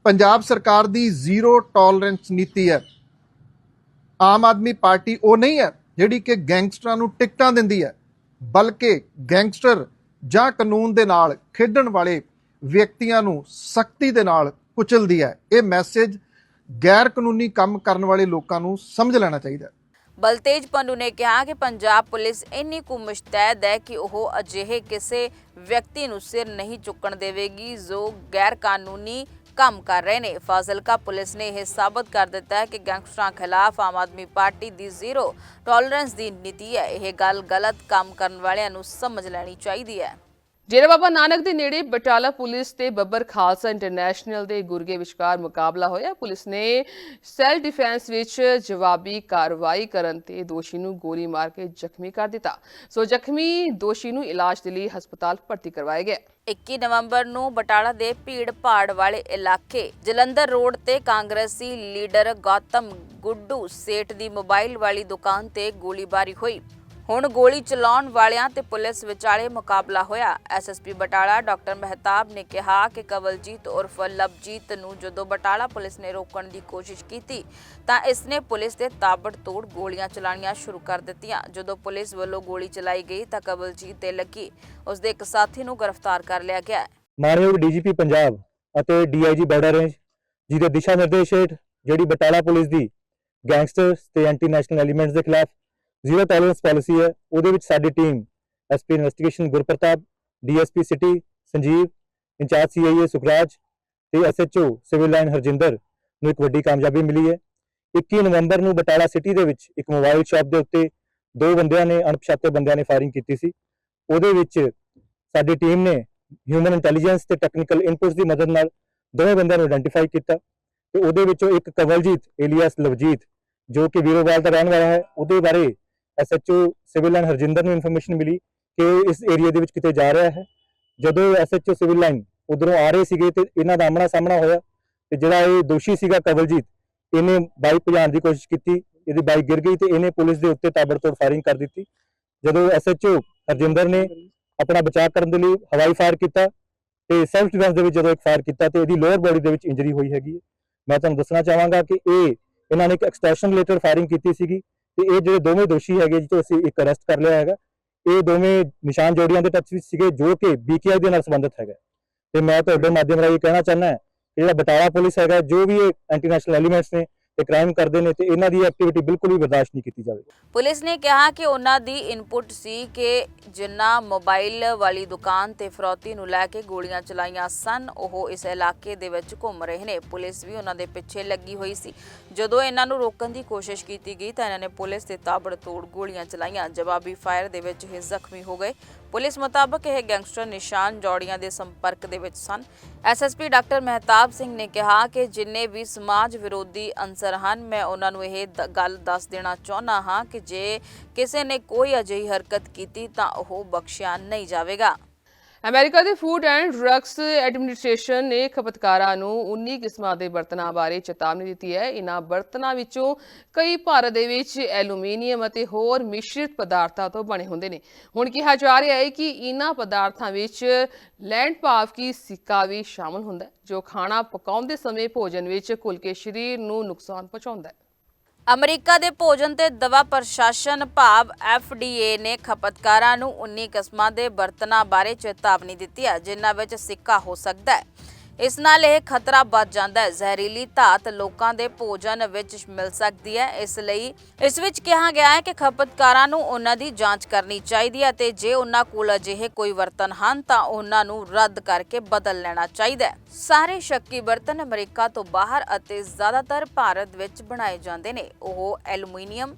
ਪੰਜਾਬ ਸਰਕਾਰ ਦੀ ਜ਼ੀਰੋ ਟੋਲਰੈਂਸ ਨੀਤੀ ਹੈ। ਆਮ ਆਦਮੀ ਪਾਰਟੀ ਉਹ ਨਹੀਂ ਹੈ ਜਿਹੜੀ ਕਿ ਗੈਂਗਸਟਰਾਂ ਨੂੰ ਟਿਕਟਾਂ ਦਿੰਦੀ ਹੈ, ਬਲਕਿ ਗੈਂਗਸਟਰ ਜਾਂ ਕਾਨੂੰਨ ਦੇ ਨਾਲ ਖੇਡਣ ਵਾਲੇ ਵਿਅਕਤੀਆਂ ਨੂੰ ਸਖਤੀ ਦੇ ਨਾਲ ਕੁਚਲਦੀ ਹੈ। ਇਹ ਮੈਸੇਜ ਗੈਰ ਕਾਨੂੰਨੀ ਕੰਮ ਕਰਨ ਵਾਲੇ ਲੋਕਾਂ ਨੂੰ ਸਮਝ ਲੈਣਾ ਚਾਹੀਦਾ ਬਲਤੇਜ ਪੰਡੂ ਨੇ ਕਿਹਾ ਕਿ ਪੰਜਾਬ ਪੁਲਿਸ ਇੰਨੀ ਕੁ ਮੁਸ਼ਤੈਦ ਹੈ ਕਿ ਉਹ ਅਜਿਹੇ ਕਿਸੇ ਵਿਅਕਤੀ ਨੂੰ ਸਿਰ ਨਹੀਂ ਚੁੱਕਣ ਦੇਵੇਗੀ, ਜੋ ਗੈਰ ਕਾਨੂੰਨੀ ਕੰਮ ਕਰ ਰਹੇ ਨੇ। ਫਾਜ਼ਿਲਕਾ ਪੁਲਿਸ ਨੇ ਇਹ ਸਾਬਤ ਕਰ ਦਿੱਤਾ ਹੈ ਕਿ ਗੈਂਗਸਟਰਾਂ ਖਿਲਾਫ ਆਮ ਆਦਮੀ ਪਾਰਟੀ ਦੀ ਜ਼ੀਰੋ ਟੋਲਰੈਂਸ ਦੀ ਨੀਤੀ ਹੈ। ਇਹ ਗੱਲ ਗਲਤ ਕੰਮ ਕਰਨ ਵਾਲਿਆਂ ਨੂੰ ਸਮਝ ਲੈਣੀ ਚਾਹੀਦੀ ਹੈ। ਡੇਰਾ ਬਾਬਾ ਨਾਨਕ ਦੇ ਨੇੜੇ ਬਟਾਲਾ ਪੁਲਿਸ ਤੇ ਬੱਬਰ ਖਾਲਸਾ ਇੰਟਰਨੈਸ਼ਨਲ ਦੇ ਗੁਰਗੇ ਵਿਚਕਾਰ ਮੁਕਾਬਲਾ ਹੋਇਆ। ਪੁਲਿਸ ਨੇ ਸੈਲ ਡਿਫੈਂਸ ਵਿੱਚ ਜਵਾਬੀ ਕਾਰਵਾਈ ਕਰਨ ਤੇ ਦੋਸ਼ੀ ਨੂੰ ਗੋਲੀ ਮਾਰ ਕੇ ਜ਼ਖਮੀ ਕਰ ਦਿੱਤਾ। ਸੋ ਜ਼ਖਮੀ ਦੋਸ਼ੀ ਨੂੰ ਇਲਾਜ ਦੇ ਲਈ ਹਸਪਤਾਲ ਭਰਤੀ ਕਰਵਾਇਆ ਗਿਆ। 21 ਨਵੰਬਰ ਨੂੰ ਬਟਾਲਾ ਦੇ ਭੀੜ ਭਾੜ ਵਾਲੇ ਇਲਾਕੇ ਜਲੰਧਰ ਰੋਡ ਤੇ ਕਾਂਗਰਸੀ ਲੀਡਰ ਗੌਤਮ ਗੁੱਡੂ ਸੇਠ ਦੀ ਮੋਬਾਈਲ ਵਾਲੀ ਦੁਕਾਨ ਤੇ ਗੋਲੀਬਾਰੀ ਹੋਈ। ਹੁਣ ਗੋਲੀ ਚਲਾਉਣ ਵਾਲਿਆਂ ਤੇ ਪੁਲਿਸ ਵਿਚਾਲੇ ਮੁਕਾਬਲਾ ਹੋਇਆ। ਐਸਐਸਪੀ ਬਟਾਲਾ ਡਾਕਟਰ ਮਹਿਤਾਬ ਨੇ ਕਿਹਾ ਕਿ ਕਵਲਜੀਤ ਉਰਫ ਲਵਜੀਤ ਨੂੰ ਜਦੋਂ ਬਟਾਲਾ ਪੁਲਿਸ ਨੇ ਰੋਕਣ ਦੀ ਕੋਸ਼ਿਸ਼ ਕੀਤੀ, ਤਾਂ ਇਸਨੇ ਪੁਲਿਸ ਤੇ ਤਾਬੜਤੋੜ ਗੋਲੀਆਂ ਚਲਾਣੀਆਂ ਸ਼ੁਰੂ ਕਰ ਦਿੱਤੀਆਂ। ਜਦੋਂ ਪੁਲਿਸ ਵੱਲੋਂ ਗੋਲੀ ਚਲਾਈ ਗਈ, ਤਾਂ ਕਵਲਜੀਤ ਤੇ ਲੱਗੀ। ਉਸ ਦੇ ਇੱਕ ਸਾਥੀ ਨੂੰ ਗ੍ਰਿਫਤਾਰ ਕਰ ਲਿਆ ਗਿਆ ਹੈ। ਮਾਨਯੋਗ ਡੀਜੀਪੀ ਪੰਜਾਬ ਅਤੇ ਡੀਆਈਜੀ ਬਾਰਡਰ ਰੇਂਜ ਜੀ ਦੇ ਦਿਸ਼ਾ ਨਿਰਦੇਸ਼ ਹੇਠ ਜਿਹੜੀ ਬਟਾਲਾ ਪੁਲਿਸ ਦੀ ਗੈਂਗਸਟਰਸ ਤੇ ਐਂਟੀ ਨੈਸ਼ਨਲ ਐਲੀਮੈਂਟਸ ਦੇ ਖਿਲਾਫ ਜ਼ੀਰੋ ਟੋਲਰੈਂਸ ਪਾਲਿਸੀ ਹੈ। ਉਹਦੇ ਵਿੱਚ ਸਾਡੀ team SP investigation Gurpartap, DSP city, Sanjeev, incharge CIA Sukhraj ਤੇ ਐਸਐਚਓ ਸਿਵਲ ਲਾਈਨ ਹਰਜਿੰਦਰ ਨੂੰ ਇੱਕ ਵੱਡੀ ਕਾਮਯਾਬੀ ਮਿਲੀ ਹੈ। 21 ਨਵੰਬਰ ਨੂੰ ਬਟਾਲਾ ਸਿਟੀ ਦੇ ਵਿੱਚ ਇੱਕ ਮੋਬਾਈਲ ਸ਼ਾਪ ਦੇ ਉੱਤੇ ਦੋ ਬੰਦਿਆਂ ਨੇ, ਅਣਪਛਾਤੇ ਬੰਦਿਆਂ ਨੇ ਫਾਇਰਿੰਗ ਕੀਤੀ ਸੀ। ਉਹਦੇ ਵਿੱਚ ਸਾਡੀ ਟੀਮ ਨੇ ਹਿਊਮਨ ਇੰਟੈਲੀਜੈਂਸ ਤੇ ਟੈਕਨੀਕਲ ਇਨਪੁਟਸ ਦੀ ਮਦਦ ਨਾਲ ਦੋਵੇਂ ਬੰਦਿਆਂ ਨੂੰ ਆਇਡੈਂਟੀਫਾਈ ਕੀਤਾ ਤੇ ਉਹਦੇ ਵਿੱਚੋਂ ਇੱਕ ਕਵਲਜੀਤ ਏਲੀਅਸ ਲਵਜੀਤ, ਜੋ ਕਿ ਵੀਰੋਵਾਲ ਦਾ ਰਹਿਣ ਵਾਲਾ ਹੈ, ਉਹਦੇ ਬਾਰੇ ਐਸਐਚਓ ਸਿਵਲ ਲਾਈਨ ਹਰਜਿੰਦਰ ਨੂੰ ਇਨਫੋਰਮੇਸ਼ਨ ਮਿਲੀ ਕਿ ਇਸ ਏਰੀਆ ਦੇ ਵਿੱਚ ਕਿਤੇ ਜਾ ਰਿਹਾ ਹੈ। ਜਦੋਂ ਐਸਐਚਓ ਸਿਵਲ ਲਾਈਨ ਉਧਰੋਂ ਆ ਰਹੇ ਸੀਗੇ ਤੇ ਇਹਨਾਂ ਦਾ ਆਮਣਾ ਸਾਹਮਣਾ ਹੋਇਆ ਤੇ ਜਿਹੜਾ ਇਹ ਦੋਸ਼ੀ ਸੀਗਾ ਕਵਲਜੀਤ, ਇਹਨੇ ਬਾਈਕ ਭਜਾਉਣ ਦੀ ਕੋਸ਼ਿਸ਼ ਕੀਤੀ, ਇਹਦੀ ਬਾਈਕ ਗਿਰ ਗਈ ਤੇ ਇਹਨੇ ਪੁਲਿਸ ਦੇ ਉੱਤੇ ਤਾਬੜਤੋੜ ਫਾਇਰਿੰਗ ਕਰ ਦਿੱਤੀ। ਜਦੋਂ ਐਸਐਚਓ ਹਰਜਿੰਦਰ ਨੇ ਆਪਣਾ ਬਚਾਅ ਕਰਨ ਦੇ ਲਈ ਹਵਾਈ ਫਾਇਰ ਕੀਤਾ ਤੇ ਸੈਲਫ ਡਿਫੈਂਸ ਦੇ ਵਿੱਚ ਜਦੋਂ ਇੱਕ ਫਾਇਰ ਕੀਤਾ ਤੇ ਇਹਦੀ ਲੋਅਰ ਬੋਡੀ ਦੇ ਵਿੱਚ ਇੰਜਰੀ ਹੋਈ ਹੈਗੀ ਮੈਂ ਤੁਹਾਨੂੰ ਦੱਸਣਾ ਚਾਹਾਂਗਾ ਕਿ ਇਹ, ਇਹਨਾਂ ਨੇ ਇੱਕ ਐਕਸਟੈਂਸ਼ਨ ਰਿਲੇਟਡ ਫਾਇਰਿੰਗ ਕੀਤੀ ਸੀਗੀ। ਤੇ ਇਹ ਜਿਹੜੇ ਦੋਵੇਂ ਦੋਸ਼ੀ ਹੈਗੇ ਜਿੱਥੇ ਅਸੀਂ ਇੱਕ ਅਰੈਸਟ ਕਰ ਲਿਆ ਹੈਗਾ ਇਹ ਦੋਵੇਂ ਨਿਸ਼ਾਨ ਜੋੜੀਆਂ ਦੇ ਟੱਚ ਵਿੱਚ ਸੀਗੇ ਜੋ ਕਿ ਬੀਕੇਆਈ ਦੇ ਨਾਲ ਸੰਬੰਧਿਤ ਹੈਗਾ। ਤੇ ਮੈਂ ਤੁਹਾਡੇ ਮਾਧਿਅਮ ਰਾਹੀਂ ਕਹਿਣਾ ਚਾਹੁੰਦਾ ਜਿਹੜਾ ਬਟਾਲਾ ਪੁਲਿਸ ਹੈਗਾ ਜੋ ਵੀ ਇਹ ਐਂਟੀ ਨੈਸ਼ਨਲ ਐਲੀਮੈਂਟਸ ਨੇ ਤੇ ਕ੍ਰਾਈਮ ਕਰਦੇ ਨੇ ਤੇ ਇਹਨਾਂ ਦੀ ਐਕਟੀਵਿਟੀ ਬਿਲਕੁਲ ਵੀ ਬਰਦਾਸ਼ਤ ਨਹੀਂ ਕੀਤੀ ਜਾਵੇਗੀ ਪੁਲਿਸ ਨੇ ਕਿਹਾ ਕਿ ਉਹਨਾਂ ਦੀ ਇਨਪੁਟ ਸੀ ਕਿ ਜਿਨ੍ਹਾਂ ਮੋਬਾਈਲ ਵਾਲੀ ਦੁਕਾਨ ਤੇ ਫਰੌਤੀ ਨੂੰ ਲੈ ਕੇ ਗੋਲੀਆਂ ਚਲਾਈਆਂ ਸਨ, ਉਹ ਇਸ ਇਲਾਕੇ ਦੇ ਵਿੱਚ ਘੁੰਮ ਰਹੇ ਨੇ। ਪੁਲਿਸ ਵੀ ਉਹਨਾਂ ਦੇ ਪਿੱਛੇ ਲੱਗੀ ਹੋਈ ਸੀ। ਜਦੋਂ ਇਹਨਾਂ ਨੂੰ ਰੋਕਣ ਦੀ ਕੋਸ਼ਿਸ਼ ਕੀਤੀ ਗਈ ਤਾਂ ਇਹਨਾਂ ਨੇ ਪੁਲਿਸ ਤੇ ਤਾਬੜਤੋੜ ਗੋਲੀਆਂ ਚਲਾਈਆਂ। ਜਵਾਬੀ ਫਾਇਰ ਦੇ ਵਿੱਚ ਇਹ ਜ਼ਖਮੀ ਹੋ ਗਏ। ਪੁਲਿਸ ਮੁਤਾਬਕ ਇਹ ਗੈਂਗਸਟਰ ਨਿਸ਼ਾਨ ਜੋੜੀਆਂ ਦੇ ਸੰਪਰਕ ਦੇ ਵਿੱਚ ਸਨ। ਐਸਐਸਪੀ ਡਾਕਟਰ ਮਹਿਤਾਬ ਸਿੰਘ ਨੇ ਕਿਹਾ ਕਿ ਜਿੰਨੇ ਵੀ ਸਮਾਜ ਵਿਰੋਧੀ ਅੰਸਰ ਹਨ, ਮੈਂ ਉਹਨਾਂ ਨੂੰ ਇਹ ਦ- ਗੱਲ ਦੱਸ ਦੇਣਾ ਚਾਹੁੰਦਾ ਹਾਂ ਕਿ ਜੇ ਕਿਸੇ ਨੇ ਕੋਈ ਅਜਿਹੀ ਹਰਕਤ ਕੀਤੀ ਤਾਂ ਉਹ ਬਖਸ਼ਿਆ ਨਹੀਂ ਜਾਵੇਗਾ। ਅਮਰੀਕਾ ਦੇ ਫੂਡ ਐਂਡ ਡਰੱਗਸ ਐਡਮਿਨਿਸਟ੍ਰੇਸ਼ਨ ਨੇ ਖਪਤਕਾਰਾਂ ਨੂੰ 19 ਕਿਸਮਾਂ ਦੇ ਬਰਤਨਾਂ ਬਾਰੇ ਚੇਤਾਵਨੀ ਦਿੱਤੀ ਹੈ। ਇਨ੍ਹਾਂ ਬਰਤਨਾਂ ਵਿੱਚੋਂ ਕਈ ਭਾਰਤ ਦੇ ਵਿੱਚ ਐਲੂਮੀਨੀਅਮ ਅਤੇ ਹੋਰ ਮਿਸ਼ਰਿਤ ਪਦਾਰਥਾਂ ਤੋਂ ਬਣੇ ਹੁੰਦੇ ਨੇ। ਹੁਣ ਕਿਹਾ ਜਾ ਰਿਹਾ ਹੈ ਕਿ ਇਨ੍ਹਾਂ ਪਦਾਰਥਾਂ ਵਿੱਚ ਲੈਂਡ ਭਾਵ ਕੀ ਸਿੱਕਾ ਵੀ ਸ਼ਾਮਲ ਹੁੰਦਾ ਜੋ ਖਾਣਾ ਪਕਾਉਂਦੇ ਸਮੇਂ ਭੋਜਨ ਵਿੱਚ ਘੁਲ ਕੇ ਸਰੀਰ ਨੂੰ ਨੁਕਸਾਨ ਪਹੁੰਚਾਉਂਦਾ ਹੈ। ਅਮਰੀਕਾ ਦੇ ਭੋਜਨ ਤੇ ਦਵਾ ਪ੍ਰਸ਼ਾਸਨ ਭਾਵ FDA ਨੇ ਖਪਤਕਾਰਾਂ ਨੂੰ 19 ਕਿਸਮਾਂ ਦੇ ਬਰਤਨਾਂ ਬਾਰੇ ਚੇਤਾਵਨੀ ਦਿੱਤੀ ਹੈ, ਜਿਨ੍ਹਾਂ ਵਿੱਚ ਸਿੱਕਾ ਹੋ ਸਕਦਾ ਹੈ। ਇਸ ਨਾਲ ਇਹ ਖਤਰਾ ਵੱਧ ਜਾਂਦਾ ਹੈ। ਜ਼ਹਿਰੀਲੀ ਧਾਤ ਲੋਕਾਂ ਦੇ ਭੋਜਨ ਵਿੱਚ ਮਿਲ ਸਕਦੀ ਹੈ। ਇਸ ਲਈ ਇਸ ਵਿੱਚ ਕਿਹਾ ਗਿਆ ਹੈ ਕਿ ਖਪਤਕਾਰਾਂ ਨੂੰ ਉਹਨਾਂ ਦੀ ਜਾਂਚ ਕਰਨੀ ਚਾਹੀਦੀ ਹੈ ਤੇ ਜੇ ਉਹਨਾਂ ਕੋਲ ਅਜਿਹੇ ਕੋਈ ਬਰਤਨ ਹਨ, ਤਾਂ ਉਹਨਾਂ ਨੂੰ ਰੱਦ ਕਰਕੇ ਬਦਲ ਲੈਣਾ ਚਾਹੀਦਾ ਹੈ। ਸਾਰੇ ਸ਼ੱਕੀ ਬਰਤਨ ਅਮਰੀਕਾ ਤੋਂ ਬਾਹਰ ਅਤੇ ਜ਼ਿਆਦਾਤਰ ਭਾਰਤ ਵਿੱਚ ਬਣਾਏ ਜਾਂਦੇ ਨੇ। ਉਹ ਐਲੂਮੀਨੀਅਮ,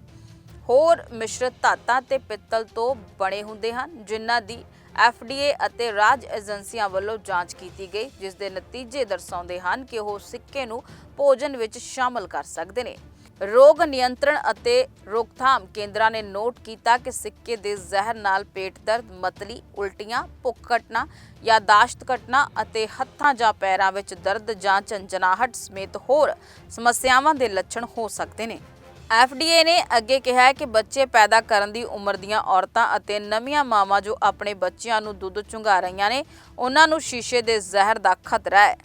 ਹੋਰ ਮਿਸ਼ਰਤ ਧਾਤਾਂ ਤੇ ਪਿੱਤਲ ਤੋਂ ਬਣੇ ਹੁੰਦੇ ਹਨ, ਜਿਨ੍ਹਾਂ ਦੀ FDA ਅਤੇ ਰਾਜ ਏਜੰਸੀਆਂ ਵੱਲੋਂ ਜਾਂਚ ਕੀਤੀ ਗਈ, ਜਿਸ ਦੇ ਨਤੀਜੇ ਦਰਸਾਉਂਦੇ ਹਨ ਕਿ ਉਹ ਸਿੱਕੇ ਨੂੰ ਭੋਜਨ ਵਿੱਚ ਸ਼ਾਮਲ ਕਰ ਸਕਦੇ ਨੇ। ਰੋਗ ਨਿਯੰਤਰਣ ਅਤੇ ਰੋਕਥਾਮ ਕੇਂਦਰਾਂ ਨੇ ਨੋਟ ਕੀਤਾ ਕਿ ਸਿੱਕੇ ਦੇ ਜ਼ਹਿਰ ਨਾਲ ਪੇਟ ਦਰਦ, ਮਤਲੀ ਉਲਟੀਆਂ, ਭੁੱਖ ਘਟਣਾ ਯਾਦਾਸ਼ਤ ਘਟਣਾ ਅਤੇ ਹੱਥਾਂ ਜਾਂ ਪੈਰਾਂ ਵਿੱਚ ਦਰਦ ਜਾਂ ਝੰਜਨਾਹਟ ਸਮੇਤ ਹੋਰ ਸਮੱਸਿਆਵਾਂ ਦੇ ਲੱਛਣ ਹੋ ਸਕਦੇ ਨੇ। FDA ਨੇ ਅੱਗੇ ਕਿਹਾ ਹੈ ਕਿ ਬੱਚੇ ਪੈਦਾ ਕਰਨ ਦੀ ਉਮਰ ਦੀਆਂ ਔਰਤਾਂ ਅਤੇ ਨਵੀਆਂ ਮਾਵਾਂ ਜੋ ਆਪਣੇ ਬੱਚਿਆਂ ਨੂੰ ਦੁੱਧ ਚੁੰਘਾ ਰਹੀਆਂ ਨੇ, ਉਹਨਾਂ ਨੂੰ ਸ਼ੀਸ਼ੇ ਦੇ ਜ਼ਹਿਰ ਦਾ ਖਤਰਾ ਹੈ।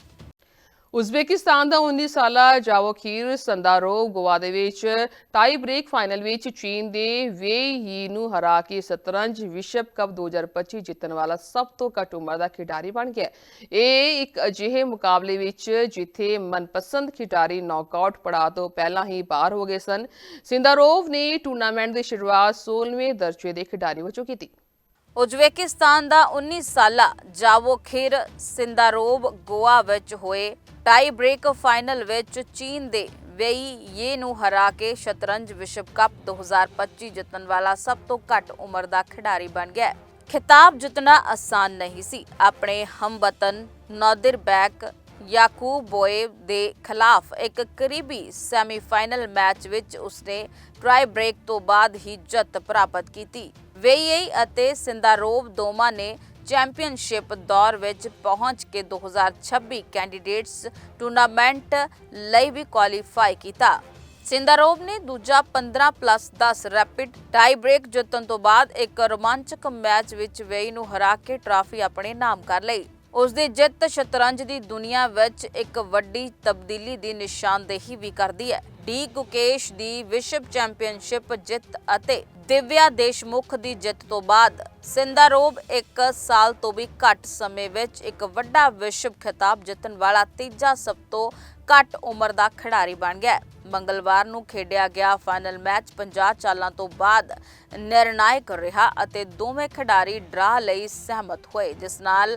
ਉਜ਼ਬੇਕਿਸਤਾਨ ਦਾ 19 ਸਾਲਾ ਜਾਵੋਖੀਰ ਸੰਦਾਰੋਵ ਗੋਆ ਦੇ ਵਿੱਚ। ਟਾਈ ਬ੍ਰੇਕ ਫਾਈਨਲ ਵਿੱਚ ਚੀਨ ਦੇ ਵੇ ਹੀ ਨੂੰ ਹਰਾ ਕੇ ਸ਼ਤਰੰਜ ਵਿਸ਼ਵ ਕੱਪ 2025 ਜਿੱਤਣ ਵਾਲਾ ਸਭ ਤੋਂ ਘੱਟ ਉਮਰ ਦਾ ਖਿਡਾਰੀ ਬਣ ਗਿਆ। ਇਹ ਇੱਕ ਅਜਿਹੇ ਮੁਕਾਬਲੇ ਵਿੱਚ ਜਿੱਥੇ ਮਨਪਸੰਦ ਖਿਡਾਰੀ ਨੌਕਆਊਟ ਪੜਾਅ ਤੋਂ ਪਹਿਲਾਂ ਹੀ ਬਾਹਰ ਹੋ ਗਏ ਸਨ। ਸਿੰਦਾਰੋਵ ਨੇ ਟੂਰਨਾਮੈਂਟ ਦੀ ਸ਼ੁਰੂਆਤ 16ਵੇਂ ਦਰਜੇ ਦੇ ਖਿਡਾਰੀ ਵਜੋਂ ਕੀਤੀ। ਉਜ਼ਬੇਕਿਸਤਾਨ ਦਾ 19 ਸਾਲਾ ਜਾਵੋਖਿਰ ਸਿੰਦਾਰੋਵ ਗੋਆ ਵਿੱਚ ਹੋਏ ਟਾਈ ਬ੍ਰੇਕ ਫਾਈਨਲ ਵਿੱਚ ਚੀਨ ਦੇ ਵੇਈ ਯੇ ਨੂੰ ਹਰਾ ਕੇ ਸ਼ਤਰੰਜ ਵਿਸ਼ਵ ਕੱਪ 2025 ਜਿੱਤਣ ਵਾਲਾ ਸਭ ਤੋਂ ਘੱਟ ਉਮਰ ਦਾ ਖਿਡਾਰੀ ਬਣ ਗਿਆ ਖਿਤਾਬ ਜਿੱਤਣਾ ਆਸਾਨ ਨਹੀਂ ਸੀ। ਆਪਣੇ ਹਮਵਤਨ ਨਾਦਿਰ ਬੈਕ ਯਾਕੂਬ ਬੋਏ ਦੇ ਖਿਲਾਫ ਇੱਕ ਕਰੀਬੀ ਸੈਮੀਫਾਈਨਲ ਮੈਚ ਵਿੱਚ ਉਸਨੇ ਟ੍ਰਾਈ ਬ੍ਰੇਕ ਤੋਂ ਬਾਅਦ ਹੀ ਜਿੱਤ ਪ੍ਰਾਪਤ ਕੀਤੀ। ਵੇਈਈ ਅਤੇ ਸਿੰਦਾਰੋਵ ਦੋਵਾਂ ਨੇ ਚੈਂਪੀਅਨਸ਼ਿਪ ਦੌਰ ਵਿੱਚ ਪਹੁੰਚ ਕੇ 2026 ਕੈਂਡੀਡੇਟਸ ਟੂਰਨਾਮੈਂਟ ਲਈ ਵੀ ਕੁਆਲੀਫਾਈ ਕੀਤਾ। ਸਿੰਦਾਰੋਵ ਨੇ ਦੂਜਾ 15 ਪਲੱਸ 10 ਰੈਪਿਡ ਟਾਈ ਬ੍ਰੇਕ ਜਿੱਤਣ ਤੋਂ ਬਾਅਦ ਇੱਕ ਰੋਮਾਂਚਕ ਮੈਚ ਵਿੱਚ ਵੇਈ ਨੂੰ ਹਰਾ ਕੇ ਟਰਾਫੀ ਆਪਣੇ ਨਾਮ ਕਰ ਲਈ। ਉਸ ਦੀ ਜਿੱਤ ਸ਼ਤਰੰਜ ਦੀ ਦੁਨੀਆ ਵਿੱਚ ਇੱਕ ਵੱਡੀ ਤਬਦੀਲੀ ਦੀ ਨਿਸ਼ਾਨਦੇਹੀ ਵੀ ਕਰਦੀ ਹੈ। ਡੀ ਗੁਕੇਸ਼ ਦੀ ਵਿਸ਼ਵ ਚੈਂਪੀਅਨਸ਼ਿਪ ਜਿੱਤ ਅਤੇ ਦਿਵਿਆ ਦੇਸ਼ਮੁਖ ਦੀ ਜਿੱਤ ਤੋਂ ਬਾਅਦ ਸਿੰਦਾਰੋਵ ਇੱਕ ਸਾਲ ਤੋਂ ਵੀ ਘੱਟ ਸਮੇਂ ਵਿੱਚ ਇੱਕ ਵੱਡਾ ਵਿਸ਼ਵ ਖਿਤਾਬ ਜਿੱਤਣ ਵਾਲਾ ਤੀਜਾ ਸਭ ਤੋਂ ਘੱਟ ਉਮਰ ਦਾ ਖਿਡਾਰੀ ਬਣ ਗਿਆ ਮੰਗਲਵਾਰ ਨੂੰ ਖੇਡਿਆ ਗਿਆ ਫਾਈਨਲ ਮੈਚ 50 ਚਾਲਾਂ ਤੋਂ ਬਾਅਦ ਨਿਰਣਾਇਕ ਰਿਹਾ ਅਤੇ ਦੋਵੇਂ ਖਿਡਾਰੀ ਡਰਾ ਲਈ ਸਹਿਮਤ ਹੋਏ, ਜਿਸ ਨਾਲ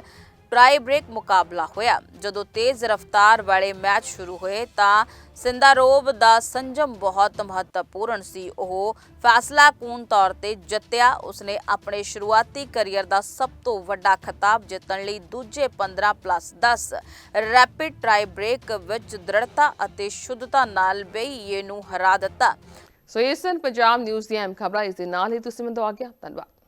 ਟਰਾਈ ਬ੍ਰੇਕ ਮੁਕਾਬਲਾ ਹੋਇਆ। ਜਦੋਂ ਤੇਜ਼ ਰਫ਼ਤਾਰ ਵਾਲੇ ਮੈਚ ਸ਼ੁਰੂ ਹੋਏ ਤਾਂ ਸਿੰਦਾਰੋਵ ਦਾ ਸੰਜਮ ਬਹੁਤ ਮਹੱਤਵਪੂਰਨ ਸੀ। ਉਹ ਫੈਸਲਾਕੁਨ ਤੌਰ ਤੇ ਜਿੱਤਿਆ। ਉਸਨੇ ਆਪਣੇ ਸ਼ੁਰੂਆਤੀ ਕੈਰੀਅਰ ਦਾ ਸਭ ਤੋਂ ਵੱਡਾ ਖਿਤਾਬ ਜਿੱਤਣ ਲਈ ਦੂਜੇ 15 ਪਲੱਸ 10 ਰੈਪਿਡ ਟਰਾਈ ਬ੍ਰੇਕ ਵਿੱਚ ਦ੍ਰਿੜਤਾ ਅਤੇ ਸ਼ੁੱਧਤਾ ਨਾਲ ਬੇਈਏ ਨੂੰ ਹਰਾ ਦਿੱਤਾ। ਸੋ ਇਹ ਸਨ ਪੰਜਾਬ ਨਿਊਜ਼ ਦੀਆਂ ਅਹਿਮ ਖਬਰਾਂ ਇਸ ਦੇ ਨਾਲ ਹੀ ਤੁਸੀਂ ਮੈਨੂੰ ਦਵਾ ਗਿਆ। ਧੰਨਵਾਦ।